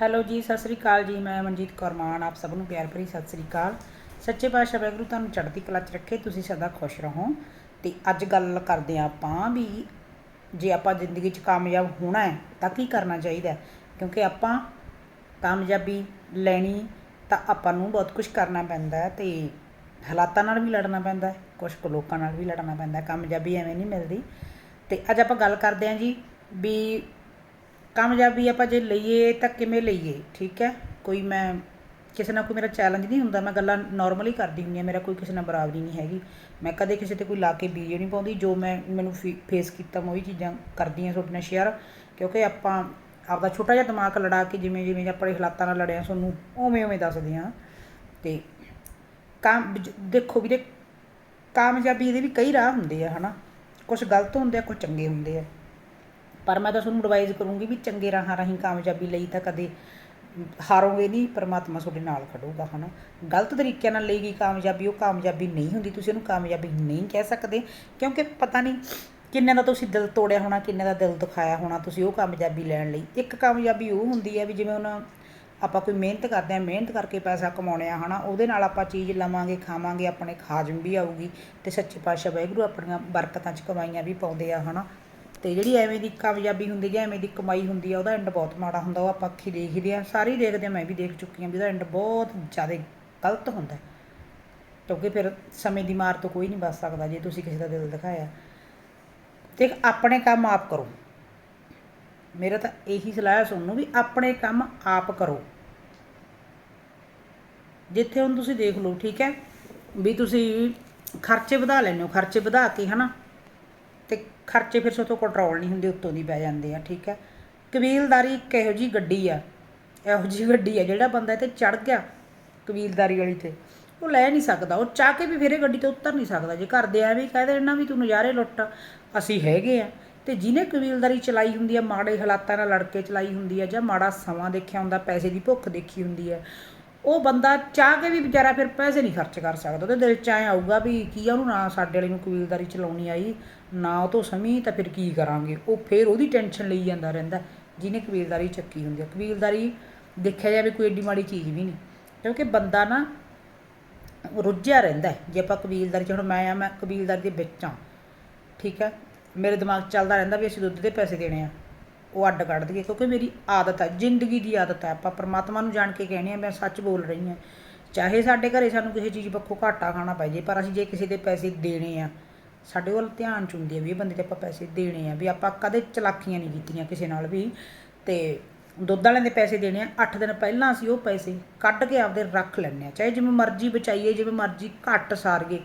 Hello ਜੀ, ਸਤਿ ਸ੍ਰੀ ਅਕਾਲ ਜੀ। ਮੈਂ ਮਨਜੀਤ ਕੌਰ ਮਾਨ, ਆਪ ਸਭ ਨੂੰ ਪਿਆਰ ਭਰੀ ਸਤਿ ਸ੍ਰੀ ਅਕਾਲ। ਸੱਚੇ ਪਾਤਸ਼ਾਹ ਵਾਹਿਗੁਰੂ ਤੁਹਾਨੂੰ ਚੜ੍ਹਦੀ ਕਲਾ 'ਚ ਰੱਖੇ, ਤੁਸੀਂ ਸਦਾ ਖੁਸ਼ ਰਹੋ। ਤੇ ਅੱਜ ਗੱਲ ਕਰਦੇ ਹਾਂ ਆਪਾਂ ਵੀ ਜੇ ਆਪਾਂ ਜ਼ਿੰਦਗੀ 'ਚ ਕਾਮਯਾਬ ਹੋਣਾ ਹੈ, ਤਾਂ ਕੀ ਕਰਨਾ ਚਾਹੀਦਾ ਕਿਉਂਕਿ ਆਪਾਂ ਕਾਮਯਾਬੀ ਲੈਣੀ, ਤਾਂ ਆਪਾਂ ਨੂੰ ਬਹੁਤ ਕੁਝ ਕਰਨਾ ਪੈਂਦਾ ਹੈ ਤੇ ਹਾਲਾਤਾਂ ਨਾਲ ਵੀ ਲੜਨਾ ਪੈਂਦਾ ਹੈ ਕੁਝ ਕੁ ਲੋਕਾਂ ਨਾਲ ਵੀ ਲੜਨਾ ਪੈਂਦਾ ਕਾਮਯਾਬੀ ਐਵੇਂ ਨਹੀਂ ਮਿਲਦੀ। ਤੇ ਅੱਜ ਆਪਾਂ ਗੱਲ ਕਰਦੇ ਹਾਂ ਜੀ ਵੀ ਕਾਮਯਾਬੀ ਆਪਾਂ ਜੇ ਲਈਏ ਤਾਂ ਕਿਵੇਂ ਲਈਏ, ਠੀਕ ਹੈ? ਕੋਈ ਮੈਂ, ਕਿਸੇ ਨਾਲ ਕੋਈ ਮੇਰਾ ਚੈਲੰਜ ਨਹੀਂ ਹੁੰਦਾ, ਮੈਂ ਗੱਲਾਂ ਨਾਰਮਲੀ ਕਰਦੀ ਹੁੰਦੀ ਹਾਂ, ਮੇਰਾ ਕੋਈ ਕਿਸੇ ਨਾਲ ਬਰਾਬਰੀ ਨਹੀਂ ਹੈਗੀ। ਮੈਂ ਕਦੇ ਕਿਸੇ ਤੇ ਕੋਈ ਲਾ ਕੇ ਬੀਜ ਨਹੀਂ ਪਾਉਂਦੀ, ਜੋ ਮੈਂ, ਮੈਨੂੰ ਫੇਸ ਕੀਤਾ ਮੈਂ ਉਹੀ ਚੀਜ਼ਾਂ ਕਰਦੀ ਹਾਂ ਤੁਹਾਡੇ ਨਾਲ ਸ਼ੇਅਰ ਕਿਉਂਕਿ ਆਪਾਂ ਆਪਦਾ ਛੋਟਾ ਜਿਹਾ ਦਿਮਾਗ ਲੜਾ ਕੇ ਜਿਵੇਂ ਜਿਵੇਂ ਆਪਣੇ ਹਾਲਾਤਾਂ ਨਾਲ ਲੜਿਆ, ਤੁਹਾਨੂੰ ਉਵੇਂ ਉਵੇਂ ਦੱਸਦੇ ਹਾਂ। ਤੇ ਕਾਮ, ਜ- ਦੇਖੋ ਵੀਰੇ, ਕਾਮਯਾਬੀ ਦੇ ਵੀ ਕਈ ਰਾਹ ਹੁੰਦੇ ਆ, ਹਨਾ? ਕੁਝ ਗਲਤ ਹੁੰਦੇ ਆ ਕੁਝ ਚੰਗੇ ਹੁੰਦੇ ਆ। ਪਰ ਮੈਂ ਤਾਂ ਤੁਹਾਨੂੰ ਐਡਵਾਈਜ਼ ਕਰੂੰਗੀ ਵੀ ਚੰਗੇ ਰਾਹਾਂ ਰਾਹੀਂ ਕਾਮਯਾਬੀ ਲਈ ਤਾਂ ਕਦੇ ਹਾਰੋਗੇ ਨਹੀਂ, ਪਰਮਾਤਮਾ ਤੁਹਾਡੇ ਨਾਲ ਖੜੂਗਾ, ਹਨਾ? ਗਲਤ ਤਰੀਕਿਆਂ ਨਾਲ ਲਈ ਗਈ ਕਾਮਯਾਬੀ, ਉਹ ਕਾਮਯਾਬੀ ਨਹੀਂ ਹੁੰਦੀ, ਤੁਸੀਂ ਉਹਨੂੰ ਕਾਮਯਾਬੀ ਨਹੀਂ ਕਹਿ ਸਕਦੇ, ਕਿਉਂਕਿ ਪਤਾ ਨਹੀਂ ਕਿੰਨੇ ਦਾ ਤੁਸੀਂ ਦਿਲ ਤੋੜਿਆ ਹੋਣਾ ਕਿੰਨੇ ਦਾ ਦਿਲ ਦੁਖਾਇਆ ਹੋਣਾ, ਤੁਸੀਂ ਉਹ ਕਾਮਯਾਬੀ ਲੈਣ ਲਈ। ਇੱਕ ਕਾਮਯਾਬੀ ਉਹ ਹੁੰਦੀ ਹੈ ਵੀ ਜਿਵੇਂ ਉਹਨਾਂ ਆਪਾਂ ਕੋਈ ਮਿਹਨਤ ਕਰਦੇ ਆ ਮਿਹਨਤ ਕਰਕੇ ਪੈਸਾ ਕਮਾਉਣੇ ਆ ਹਨਾ? ਉਹਦੇ ਨਾਲ ਆਪਾਂ ਚੀਜ਼ ਲਵਾਂਗੇ, ਖਾਵਾਂਗੇ, ਆਪਣੇ ਖਾਜਮ ਵੀ ਆਊਗੀ ਤੇ ਸੱਚੇ ਪਾਤਸ਼ਾਹ ਵਾਹਿਗੁਰੂ ਆਪਣੀਆਂ ਬਰਕਤਾਂ 'ਚ ਕਮਾਈਆਂ ਵੀ ਪਾਉਂਦੇ ਆ, ਹਨਾ? ਤੇ ਜਿਹੜੀ ਐਵੇਂ ਦੀ ਕਾਮਯਾਬੀ ਹੁੰਦੀ ਜਾਂ ਐਵੇਂ ਦੀ ਕਮਾਈ ਹੁੰਦੀ ਆ, ਉਹਦਾ ਐਂਡ ਬਹੁਤ ਮਾੜਾ ਹੁੰਦਾ, ਉਹ ਆਪਾਂ ਅੱਖੀ ਦੇਖਦੇ ਆ। ਸਾਰੇ ਹੀ ਦੇਖਦੇ ਆ, ਮੈਂ ਵੀ ਦੇਖ ਚੁੱਕੀ ਆ ਵੀ ਉਹਦਾ ਐਂਡ ਬਹੁਤ ਜ਼ਿਆਦਾ ਗਲਤ ਹੁੰਦਾ। ਕਿਉਂਕਿ ਫਿਰ ਸਮੇਂ ਦੀ ਮਾਰ ਤੋਂ ਕੋਈ ਨਹੀਂ ਬਚ ਸਕਦਾ, ਜੇ ਤੁਸੀਂ ਕਿਸੇ ਦਾ ਦਿਲ ਦਿਖਾਇਆ। ਤੇ ਆਪਣੇ ਕੰਮ ਆਪ ਕਰੋ। ਮੇਰਾ ਤਾਂ ਇਹੀ ਸਲਾਹ ਹੈ ਤੁਹਾਨੂੰ ਵੀ ਆਪਣੇ ਕੰਮ ਆਪ ਕਰੋ। ਜਿੱਥੇ ਹੁਣ ਤੁਸੀਂ ਦੇਖ ਲਓ, ਠੀਕ ਹੈ? ਵੀ ਤੁਸੀਂ ਖਰਚੇ ਵਧਾ ਲੈਂਦੇ ਹੋ, ਖਰਚੇ ਵਧਾ ਕੇ, ਹਨਾ? ਤੇ ਖਰਚੇ ਫਿਰ ਸੋਤੋਂ ਕੰਟਰੋਲ ਨਹੀਂ ਹੁੰਦੇ, ਉੱਤੋਂ ਦੀ ਪੈ ਜਾਂਦੇ ਆ, ਠੀਕ ਹੈ। ਕਬੀਲਦਾਰੀ ਇੱਕ ਇਹੋ ਜੀ ਗੱਡੀ ਆ, ਇਹੋ ਜੀ ਗੱਡੀ ਆ, ਜਿਹੜਾ ਬੰਦਾ ਇੱਥੇ ਚੜ ਗਿਆ ਕਬੀਲਦਾਰੀ ਵਾਲੀ ਤੇ, ਉਹ ਲੈ ਨਹੀਂ ਸਕਦਾ, ਉਹ ਚਾਹ ਕੇ ਵੀ ਫਿਰ ਇਹ ਗੱਡੀ ਤੋਂ ਉਤਰ ਨਹੀਂ ਸਕਦਾ, ਜੇ ਘਰ ਦੇ ਐਵੇਂ ਹੀ ਕਹਿ ਦੇਣ ਵੀ ਤੂੰ ਨਜ਼ਾਰੇ ਲੁੱਟ, ਅਸੀਂ ਹੈਗੇ ਆ। ਤੇ ਜਿਹਨੇ ਕਬੀਲਦਾਰੀ ਚਲਾਈ ਹੁੰਦੀ ਆ, ਮਾੜੇ ਹਾਲਾਤਾਂ ਨਾਲ ਲੜ ਕੇ ਚਲਾਈ ਹੁੰਦੀ ਆ, ਜਾਂ ਮਾੜਾ ਸਮਾਂ ਦੇਖਿਆ ਹੁੰਦਾ, ਪੈਸੇ ਦੀ ਭੁੱਖ ਦੇਖੀ ਹੁੰਦੀ ਆ, ਉਹ ਬੰਦਾ ਚਾਹ ਕੇ ਵੀ ਵਿਚਾਰਾ ਫਿਰ ਪੈਸੇ ਨਹੀਂ ਖਰਚ ਕਰ ਸਕਦਾ, ਉਹਦੇ ਦਿਲ 'ਚ ਐ ਆਊਗਾ ਵੀ ਕੀ ਆ, ਉਹਨੂੰ ਨਾ ਸਾਡੇ ਵਾਲੇ ਨੂੰ ਕਬੀਲਦਾਰੀ ਚਲਾਉਣੀ ਆਈ ਨਾ ਉਹ ਤੋਂ ਸਮੀ ਤਾਂ ਫਿਰ ਕੀ ਕਰਾਂਗੇ? ਉਹ ਫਿਰ ਉਹਦੀ ਟੈਨਸ਼ਨ ਲਈ ਜਾਂਦਾ ਰਹਿੰਦਾ। ਜਿਹਨੇ ਕਬੀਲਦਾਰੀ ਚੱਕੀ ਹੁੰਦੀ ਹੈ ਕਬੀਲਦਾਰੀ ਦੇਖਿਆ ਜਾਵੇ ਕੋਈ ਏਡੀ ਮਾੜੀ ਚੀਜ਼ ਵੀ ਨਹੀਂ। ਕਿਉਂਕਿ ਬੰਦਾ ਨਾ ਰੁੱਝਿਆ ਰਹਿੰਦਾ ਜੇ ਆਪਾਂ ਕਬੀਲਦਾਰੀ 'ਚ ਹੁਣ ਮੈਂ ਆ, ਮੈਂ ਕਬੀਲਦਾਰੀ ਦੇ ਵਿੱਚ ਆ ਠੀਕ ਹੈ? ਮੇਰੇ ਦਿਮਾਗ 'ਚ ਚੱਲਦਾ ਰਹਿੰਦਾ ਵੀ ਅਸੀਂ ਦੁੱਧ ਦੇ ਪੈਸੇ ਦੇਣੇ ਆ। ਉਹ ਅੱਡ ਕੱਢ ਦਈਏ। ਕਿਉਂਕਿ ਮੇਰੀ ਆਦਤ ਹੈ ਜ਼ਿੰਦਗੀ ਦੀ ਆਦਤ ਹੈ ਆਪਾਂ ਪਰਮਾਤਮਾ ਨੂੰ ਜਾਣ ਕੇ ਕਹਿੰਦੇ ਆ, ਮੈਂ ਸੱਚ ਬੋਲ ਰਹੀ ਹਾਂ। ਚਾਹੇ ਸਾਡੇ ਘਰੇ ਸਾਨੂੰ ਕਿਸੇ ਚੀਜ਼ ਪੱਖੋਂ ਘਾਟਾ ਖਾਣਾ ਪੈ ਜੇ, ਪਰ ਅਸੀਂ ਜੇ ਕਿਸੇ ਦੇ ਪੈਸੇ ਦੇਣੇ ਆ ਸਾਡੇ ਵੱਲ ਧਿਆਨ ਚ ਹੁੰਦੀ ਹੈ ਵੀ ਇਹ ਬੰਦੇ ਤੇ ਆਪਾਂ ਪੈਸੇ ਦੇਣੇ ਆ, ਵੀ ਆਪਾਂ ਕਦੇ ਚਲਾਕੀਆਂ ਨਹੀਂ ਕੀਤੀਆਂ ਕਿਸੇ ਨਾਲ ਵੀ। ਤੇ ਦੁੱਧ ਵਾਲਿਆਂ ਦੇ ਪੈਸੇ ਦੇਣੇ ਆ 8 ਦਿਨ ਪਹਿਲਾਂ ਅਸੀਂ ਉਹ ਪੈਸੇ ਕੱਢ ਕੇ ਆਪਦੇ ਰੱਖ ਲੈਂਦੇ ਆ। ਚਾਹੇ ਜਿਵੇਂ ਮਰਜ਼ੀ ਬਚਾਈਏ, ਜਿਵੇਂ ਮਰਜ਼ੀ ਘੱਟ ਸਾਰੀਏ,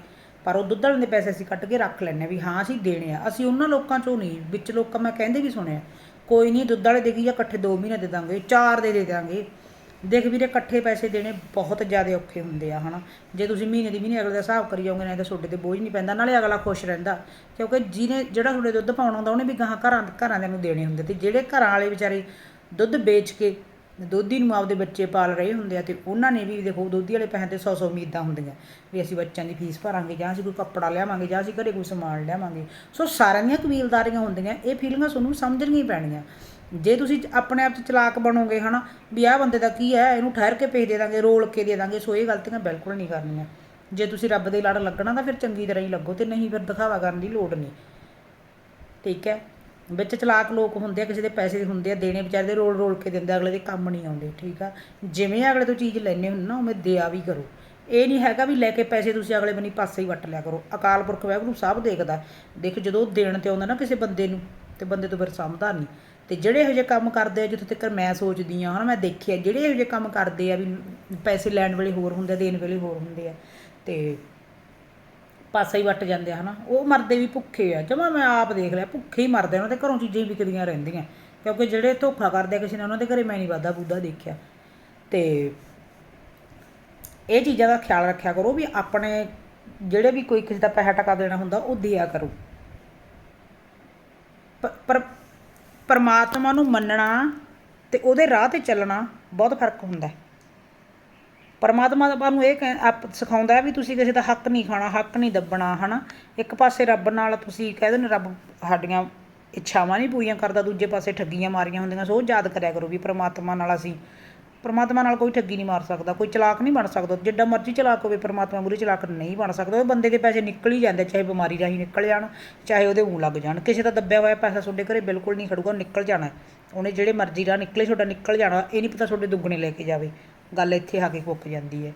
ਪਰ ਉਹ ਦੁੱਧ ਵਾਲਿਆਂ ਦੇ ਪੈਸੇ ਅਸੀਂ ਕੱਢ ਕੇ ਰੱਖ ਲੈਂਦੇ ਆ ਵੀ ਹਾਂ, ਅਸੀਂ ਦੇਣੇ ਆ। ਅਸੀਂ ਉਹਨਾਂ ਲੋਕਾਂ ਚੋਂ ਨਹੀਂ, ਵਿੱਚ ਲੋਕਾਂ, ਮੈਂ ਕਹਿੰਦੇ ਵੀ ਸੁਣਿਆ, ਕੋਈ ਨਹੀਂ ਦੁੱਧ ਵਾਲੇ ਦੇਗੀ ਜਾਂ ਇਕੱਠੇ 2 ਮਹੀਨੇ ਦੇ ਦਾਂਗੇ 4 ਦੇ ਦੇ ਦਾਂਗੇ। ਦੇਖ ਵੀਰੇ, ਇਕੱਠੇ ਪੈਸੇ ਦੇਣੇ ਬਹੁਤ ਜ਼ਿਆਦਾ ਔਖੇ ਹੁੰਦੇ ਆ, ਹਨਾ। ਜੇ ਤੁਸੀਂ ਮਹੀਨੇ ਦੀ ਮਹੀਨੇ ਅਗਲੇ ਦਾ ਹਿਸਾਬ ਕਰੀ ਜਾਓਗੇ ਨਾ ਤਾਂ ਤੁਹਾਡੇ ਤੇ ਬੋਝ ਨਹੀਂ ਪੈਂਦਾ, ਨਾਲੇ ਅਗਲਾ ਖੁਸ਼ ਰਹਿੰਦਾ। ਕਿਉਂਕਿ ਜਿਹਨੇ, ਜਿਹੜਾ ਤੁਹਾਡੇ ਦੁੱਧ ਪਾਉਣਾ ਹੁੰਦਾ ਉਹਨੇ ਵੀ ਗਾਹਾਂ ਘਰਾਂ ਘਰਾਂ ਦੇ ਨੂੰ ਦੇਣੇ ਹੁੰਦੇ ਤੇ ਜਿਹੜੇ ਘਰਾਂ ਵਾਲੇ ਵਿਚਾਰੇ ਦੁੱਧ ਵੇਚ ਕੇ ਦੋਧੀ ਨੂੰ ਆਪਦੇ ਬੱਚੇ ਪਾਲ ਰਹੇ ਹੁੰਦੇ ਆ ਤੇ ਉਹਨਾਂ ਨੇ ਵੀ ਦੇਖੋ, ਦੋਧੀ ਵਾਲੇ ਪੈਸੇ ਤੇ 100-100 ਉਮੀਦਾਂ ਹੁੰਦੀਆਂ ਵੀ ਅਸੀਂ ਬੱਚਿਆਂ ਦੀ ਫੀਸ ਭਰਾਂਗੇ ਜਾਂ ਅਸੀਂ ਕੋਈ ਕੱਪੜਾ ਲਿਆਵਾਂਗੇ ਜਾਂ ਅਸੀਂ ਘਰੇ ਕੋਈ ਸਮਾਨ ਲਿਆਵਾਂਗੇ। ਸੋ ਸਾਰਿਆਂ ਦੀਆਂ ਕਬੀਲਦਾਰੀਆਂ ਹੁੰਦੀਆਂ, ਇਹ ਫੀਲਿੰਗਾਂ ਤੁਹਾਨੂੰ ਸਮਝਣੀਆਂ ਹੀ ਪੈਣੀਆਂ। ਜੇ ਤੁਸੀਂ ਆਪਣੇ ਆਪ 'ਚ ਚਲਾਕ ਬਣੋਗੇ ਹਨਾ, ਵੀ ਆਹ ਬੰਦੇ ਦਾ ਕੀ ਹੈ, ਇਹਨੂੰ ਠਹਿਰ ਕੇ ਪੈਸੇ ਦੇ ਦਾਂਗੇ, ਰੋਲ ਕੇ ਦੇ ਦਾਂਗੇ, ਸੋ ਇਹ ਗਲਤੀਆਂ ਬਿਲਕੁਲ ਨਹੀਂ ਕਰਨੀਆਂ। ਜੇ ਤੁਸੀਂ ਰੱਬ ਦੇ ਲੜ ਲੱਗਣਾ ਤਾਂ ਫਿਰ ਚੰਗੀ ਤਰ੍ਹਾਂ ਹੀ ਲੱਗੋ ਤੇ ਨਹੀਂ ਫਿਰ ਦਿਖਾਵਾ ਕਰਨ ਦੀ ਲੋੜ ਨਹੀਂ। ਠੀਕ ਹੈ? ਵਿੱਚ ਚਲਾਕ ਲੋਕ ਹੁੰਦੇ ਆ, ਕਿਸੇ ਦੇ ਪੈਸੇ ਹੁੰਦੇ ਆ, ਦੇਣੇ ਵਿਚਾਰੇ ਦੇ ਰੋਲ ਰੋਲ ਕੇ ਦਿੰਦੇ ਅਗਲੇ ਦੇ ਕੰਮ ਨਹੀਂ ਆਉਂਦੇ, ਠੀਕ ਆ? ਜਿਵੇਂ ਅਗਲੇ ਤੋਂ ਚੀਜ਼ ਲੈਣੇ ਹੁੰਦੇ ਨਾ, ਉਵੇਂ ਦਿਆ ਵੀ ਕਰੋ। ਇਹ ਨਹੀਂ ਹੈਗਾ ਵੀ ਲੈ ਕੇ ਪੈਸੇ ਤੁਸੀਂ ਅਗਲੇ ਬੰਨੀ ਪਾਸੇ ਹੀ ਵੱਟ ਲਿਆ ਕਰੋ। ਅਕਾਲ ਪੁਰਖ ਵਾਹਿਗੁਰੂ ਸਭ ਦੇਖਦਾ। ਦੇਖ ਜਦੋਂ ਦੇਣ ਤੇ ਆਉਂਦਾ ਨਾ ਕਿਸੇ ਬੰਦੇ ਨੂੰ, ਤੇ ਬੰਦੇ ਤੋਂ ਫਿਰ ਸਮਝਦਾ ਨਹੀਂ। ਤੇ ਜਿਹੜੇ ਇਹੋ ਜਿਹੇ ਕੰਮ ਕਰਦੇ ਆ ਜਿੱਥੋਂ ਤੱਕ ਮੈਂ ਸੋਚਦੀ ਆ ਹਨਾ ਮੈਂ ਦੇਖਿਆ ਜਿਹੜੇ ਇਹੋ ਜਿਹੇ ਕੰਮ ਕਰਦੇ ਆ ਵੀ ਪੈਸੇ ਲੈਣ ਵੇਲੇ ਹੋਰ ਹੁੰਦੇ ਆ, ਦੇਣ ਵੇਲੇ ਹੋਰ ਹੁੰਦੇ ਆ ਤੇ ਪਾਸਾ ਹੀ ਵੱਟ ਜਾਂਦੇ ਆ ਹਨਾ। ਉਹ ਮਰਦੇ ਵੀ ਭੁੱਖੇ ਆ। ਜਮਾ ਮੈਂ ਆਪ ਦੇਖ ਲਿਆ ਭੁੱਖੇ ਹੀ ਮਰਦੇ ਉਹਨਾਂ ਦੇ ਘਰੋਂ ਚੀਜ਼ਾਂ ਹੀ ਵਿਕਦੀਆਂ ਰਹਿੰਦੀਆਂ। ਕਿਉਂਕਿ ਜਿਹੜੇ ਧੋਖਾ ਕਰਦੇ ਆ ਕਿਸੇ ਨੇ ਉਹਨਾਂ ਦੇ ਘਰੇ ਮੈਂ ਨਹੀਂ ਵਾਦਾ ਬੂਦਾ ਦੇਖਿਆ। ਤੇ ਇਹ ਚੀਜ਼ਾਂ ਦਾ ਖਿਆਲ ਰੱਖਿਆ ਕਰੋ ਵੀ ਆਪਣੇ ਜਿਹੜੇ ਵੀ ਕੋਈ ਕਿਸੇ ਦਾ ਪੈਸਾ ਟਕਾ ਦੇਣਾ ਹੁੰਦਾ ਉਹ ਦਿਆ ਕਰੋ। ਪਰ ਪਰਮਾਤਮਾ ਨੂੰ ਮੰਨਣਾ ਤੇ ਉਹਦੇ ਰਾਹ ਤੇ ਚੱਲਣਾ ਬਹੁਤ ਫ਼ਰਕ ਹੁੰਦਾ। ਪਰਮਾਤਮਾ ਤਾਂ ਨੂੰ ਇਹ ਕਹਿ- ਸਿਖਾਉਂਦਾ ਵੀ ਤੁਸੀਂ ਕਿਸੇ ਦਾ ਹੱਕ ਨਹੀਂ ਖਾਣਾ, ਹੱਕ ਨਹੀਂ ਦੱਬਣਾ, ਹਨਾ? ਇੱਕ ਪਾਸੇ ਰੱਬ ਨਾਲ ਤੁਸੀਂ ਕਹਿ ਦਿੰਦੇ ਰੱਬ ਸਾਡੀਆਂ ਇੱਛਾਵਾਂ ਨਹੀਂ ਪੂਰੀਆਂ ਕਰਦਾ, ਦੂਜੇ ਪਾਸੇ ਠੱਗੀਆਂ ਮਾਰੀਆਂ ਹੁੰਦੀਆਂ, ਸੋ ਯਾਦ ਕਰਿਆ ਕਰੋ ਵੀ ਪ੍ਰਮਾਤਮਾ ਨਾਲ ਅਸੀਂ ਪਰਮਾਤਮਾ ਨਾਲ ਕੋਈ ਠੱਗੀ ਨਹੀਂ ਮਾਰ ਸਕਦਾ, ਕੋਈ ਚਲਾਕ ਨਹੀਂ ਬਣ ਸਕਦਾ, ਜਿੱਡਾ ਮਰਜ਼ੀ ਚਲਾਕ ਹੋਵੇ, ਪਰਮਾਤਮਾ ਮੂਹਰੇ ਚਲਾਕ ਨਹੀਂ ਬਣ ਸਕਦਾ, ਉਹ ਬੰਦੇ ਦੇ ਪੈਸੇ ਨਿਕਲ ਹੀ ਜਾਂਦੇ ਚਾਹੇ ਬਿਮਾਰੀ ਰਾਹੀਂ ਨਿਕਲ ਜਾਣ, ਚਾਹੇ ਉਹਦੇ ਊਂ ਲੱਗ ਜਾਣ, ਕਿਸੇ ਦਾ ਦੱਬਿਆ ਹੋਇਆ ਪੈਸਾ ਤੁਹਾਡੇ ਘਰੇ ਬਿਲਕੁਲ ਨਹੀਂ ਖੜੂਗਾ, ਉਹ ਨਿਕਲ ਜਾਣਾ, ਉਹਨੇ ਜਿਹੜੇ ਮਰਜ਼ੀ ਰਾਹ ਨਿਕਲੇ, ਤੁਹਾਡਾ ਨਿਕਲ ਜਾਣਾ, ਇਹ ਨਹੀਂ ਪਤਾ ਤੁਹਾਡੇ ਦੁੱਗਣੇ ਲੈ ਕੇ ਜਾਵੇ, ਗੱਲ ਇੱਥੇ ਆ ਕੇ ਕੁੱਕ ਜਾਂਦੀ ਹੈ,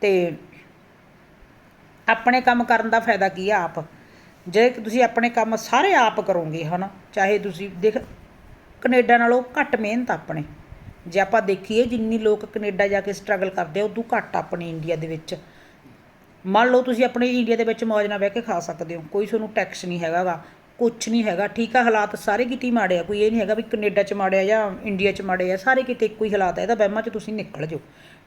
ਤੇ ਆਪਣੇ ਕੰਮ ਕਰਨ ਦਾ ਫਾਇਦਾ ਕੀ ਆ ਆਪ? ਜੇ ਤੁਸੀਂ ਆਪਣੇ ਕੰਮ ਸਾਰੇ ਆਪ ਕਰੋਗੇ ਹਨਾ, ਚਾਹੇ ਤੁਸੀਂ ਦੇਖ, ਕੈਨੇਡਾ ਨਾਲੋਂ ਘੱਟ ਮਿਹਨਤ ਆਪਣੇ। ਜੇ ਆਪਾਂ ਦੇਖੀਏ ਜਿੰਨੀ ਲੋਕ ਕੈਨੇਡਾ ਜਾ ਕੇ ਸਟਰਗਲ ਕਰਦੇ ਆ, ਉਦੋਂ ਘੱਟ ਆਪਣੇ ਇੰਡੀਆ ਦੇ ਵਿੱਚ। ਮੰਨ ਲਓ ਤੁਸੀਂ ਆਪਣੇ ਇੰਡੀਆ ਦੇ ਵਿੱਚ ਮੌਜ ਨਾਲ ਬਹਿ ਕੇ ਖਾ ਸਕਦੇ ਹੋ, ਕੋਈ ਤੁਹਾਨੂੰ ਟੈਕਸ ਨਹੀਂ ਹੈਗਾਗਾ, ਕੁਛ ਨਹੀਂ ਹੈਗਾ, ਠੀਕ ਆ ਹਾਲਾਤ ਸਾਰੇ ਕਿਤੇ ਹੀ ਮਾੜੇ ਆ, ਕੋਈ ਇਹ ਨਹੀਂ ਹੈਗਾ ਵੀ ਕੈਨੇਡਾ 'ਚ ਮਾੜੇ ਆ ਜਾਂ ਇੰਡੀਆ 'ਚ ਮਾੜੇ ਆ, ਸਾਰੇ ਕਿਤੇ ਇੱਕੋ ਹੀ ਹਾਲਾਤ ਆ, ਇਹਦਾ ਵਹਿਮਾਂ 'ਚ ਤੁਸੀਂ ਨਿਕਲ ਜਾਓ,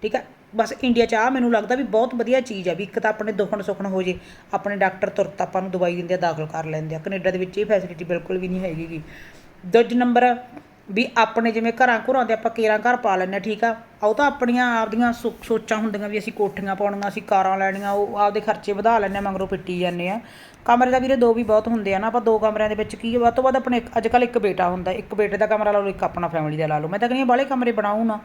ਠੀਕ ਆ? ਬਸ ਇੰਡੀਆ 'ਚ ਆ, ਮੈਨੂੰ ਲੱਗਦਾ ਵੀ ਬਹੁਤ ਵਧੀਆ ਚੀਜ਼ ਆ, ਵੀ ਇੱਕ ਤਾਂ ਆਪਣੇ ਦੁੱਖਣ ਸੁੱਖਣ ਹੋ ਜੇ, ਆਪਣੇ ਡਾਕਟਰ ਤੁਰਤ ਆਪਾਂ ਨੂੰ ਦਵਾਈ ਦਿੰਦੇ ਆ, ਦਾਖਲ ਕਰ ਲੈਂਦੇ ਆ, ਕੈਨੇਡਾ ਦੇ ਵਿੱਚ ਇਹ ਫੈਸਿਲਿਟੀ ਬਿਲਕੁਲ ਵੀ ਨਹੀਂ ਹੈਗੀ ਗੀ। ਦੂਜੇ ਨੰਬਰ ਵੀ ਆਪਣੇ ਜਿਵੇਂ ਘਰਾਂ ਘੁਰਾਂ 'ਤੇ ਆਪਾਂ ਕੇਰਾਂ ਘਰ ਪਾ ਲੈਂਦੇ ਹਾਂ, ਠੀਕ ਆ? ਉਹ ਤਾਂ ਆਪਣੀਆਂ ਆਪਦੀਆਂ ਸੁ- ਸੋਚਾਂ ਹੁੰਦੀਆਂ ਵੀ ਅਸੀਂ ਕੋਠੀਆਂ ਪਾਉਣੀਆਂ, ਅਸੀਂ ਕਾਰਾਂ ਲੈਣੀਆਂ, ਉਹ ਆਪਦੇ ਖਰਚੇ ਵਧਾ ਲੈਂਦੇ ਹਾਂ ਮਗਰੋਂ ਪਿੱਟੀ ਜਾਂਦੇ ਆ ਕਮਰੇ ਦਾ ਵੀਰੇ ਦੋ ਵੀ ਬਹੁਤ ਹੁੰਦੇ ਆ ਨਾ, ਆਪਾਂ ਦੋ ਕਮਰਿਆਂ ਦੇ ਵਿੱਚ ਕੀ ਵੱਧ ਤੋਂ ਵੱਧ ਆਪਣੇ ਅੱਜ ਕੱਲ ਇੱਕ ਬੇਟਾ ਹੁੰਦਾ, ਇੱਕ ਬੇਟੇ ਦਾ ਕਮਰਾ ਲਾ ਲਓ, ਇੱਕ ਆਪਣਾ ਫੈਮਿਲੀ ਦਾ ਲਾ ਲਓ। ਮੈਂ ਤਾਂ ਕਹਿੰਦੀ ਹਾਂ, ਬਾਹਲੇ ਕਮਰੇ ਬਣਾਉ ਨਾ।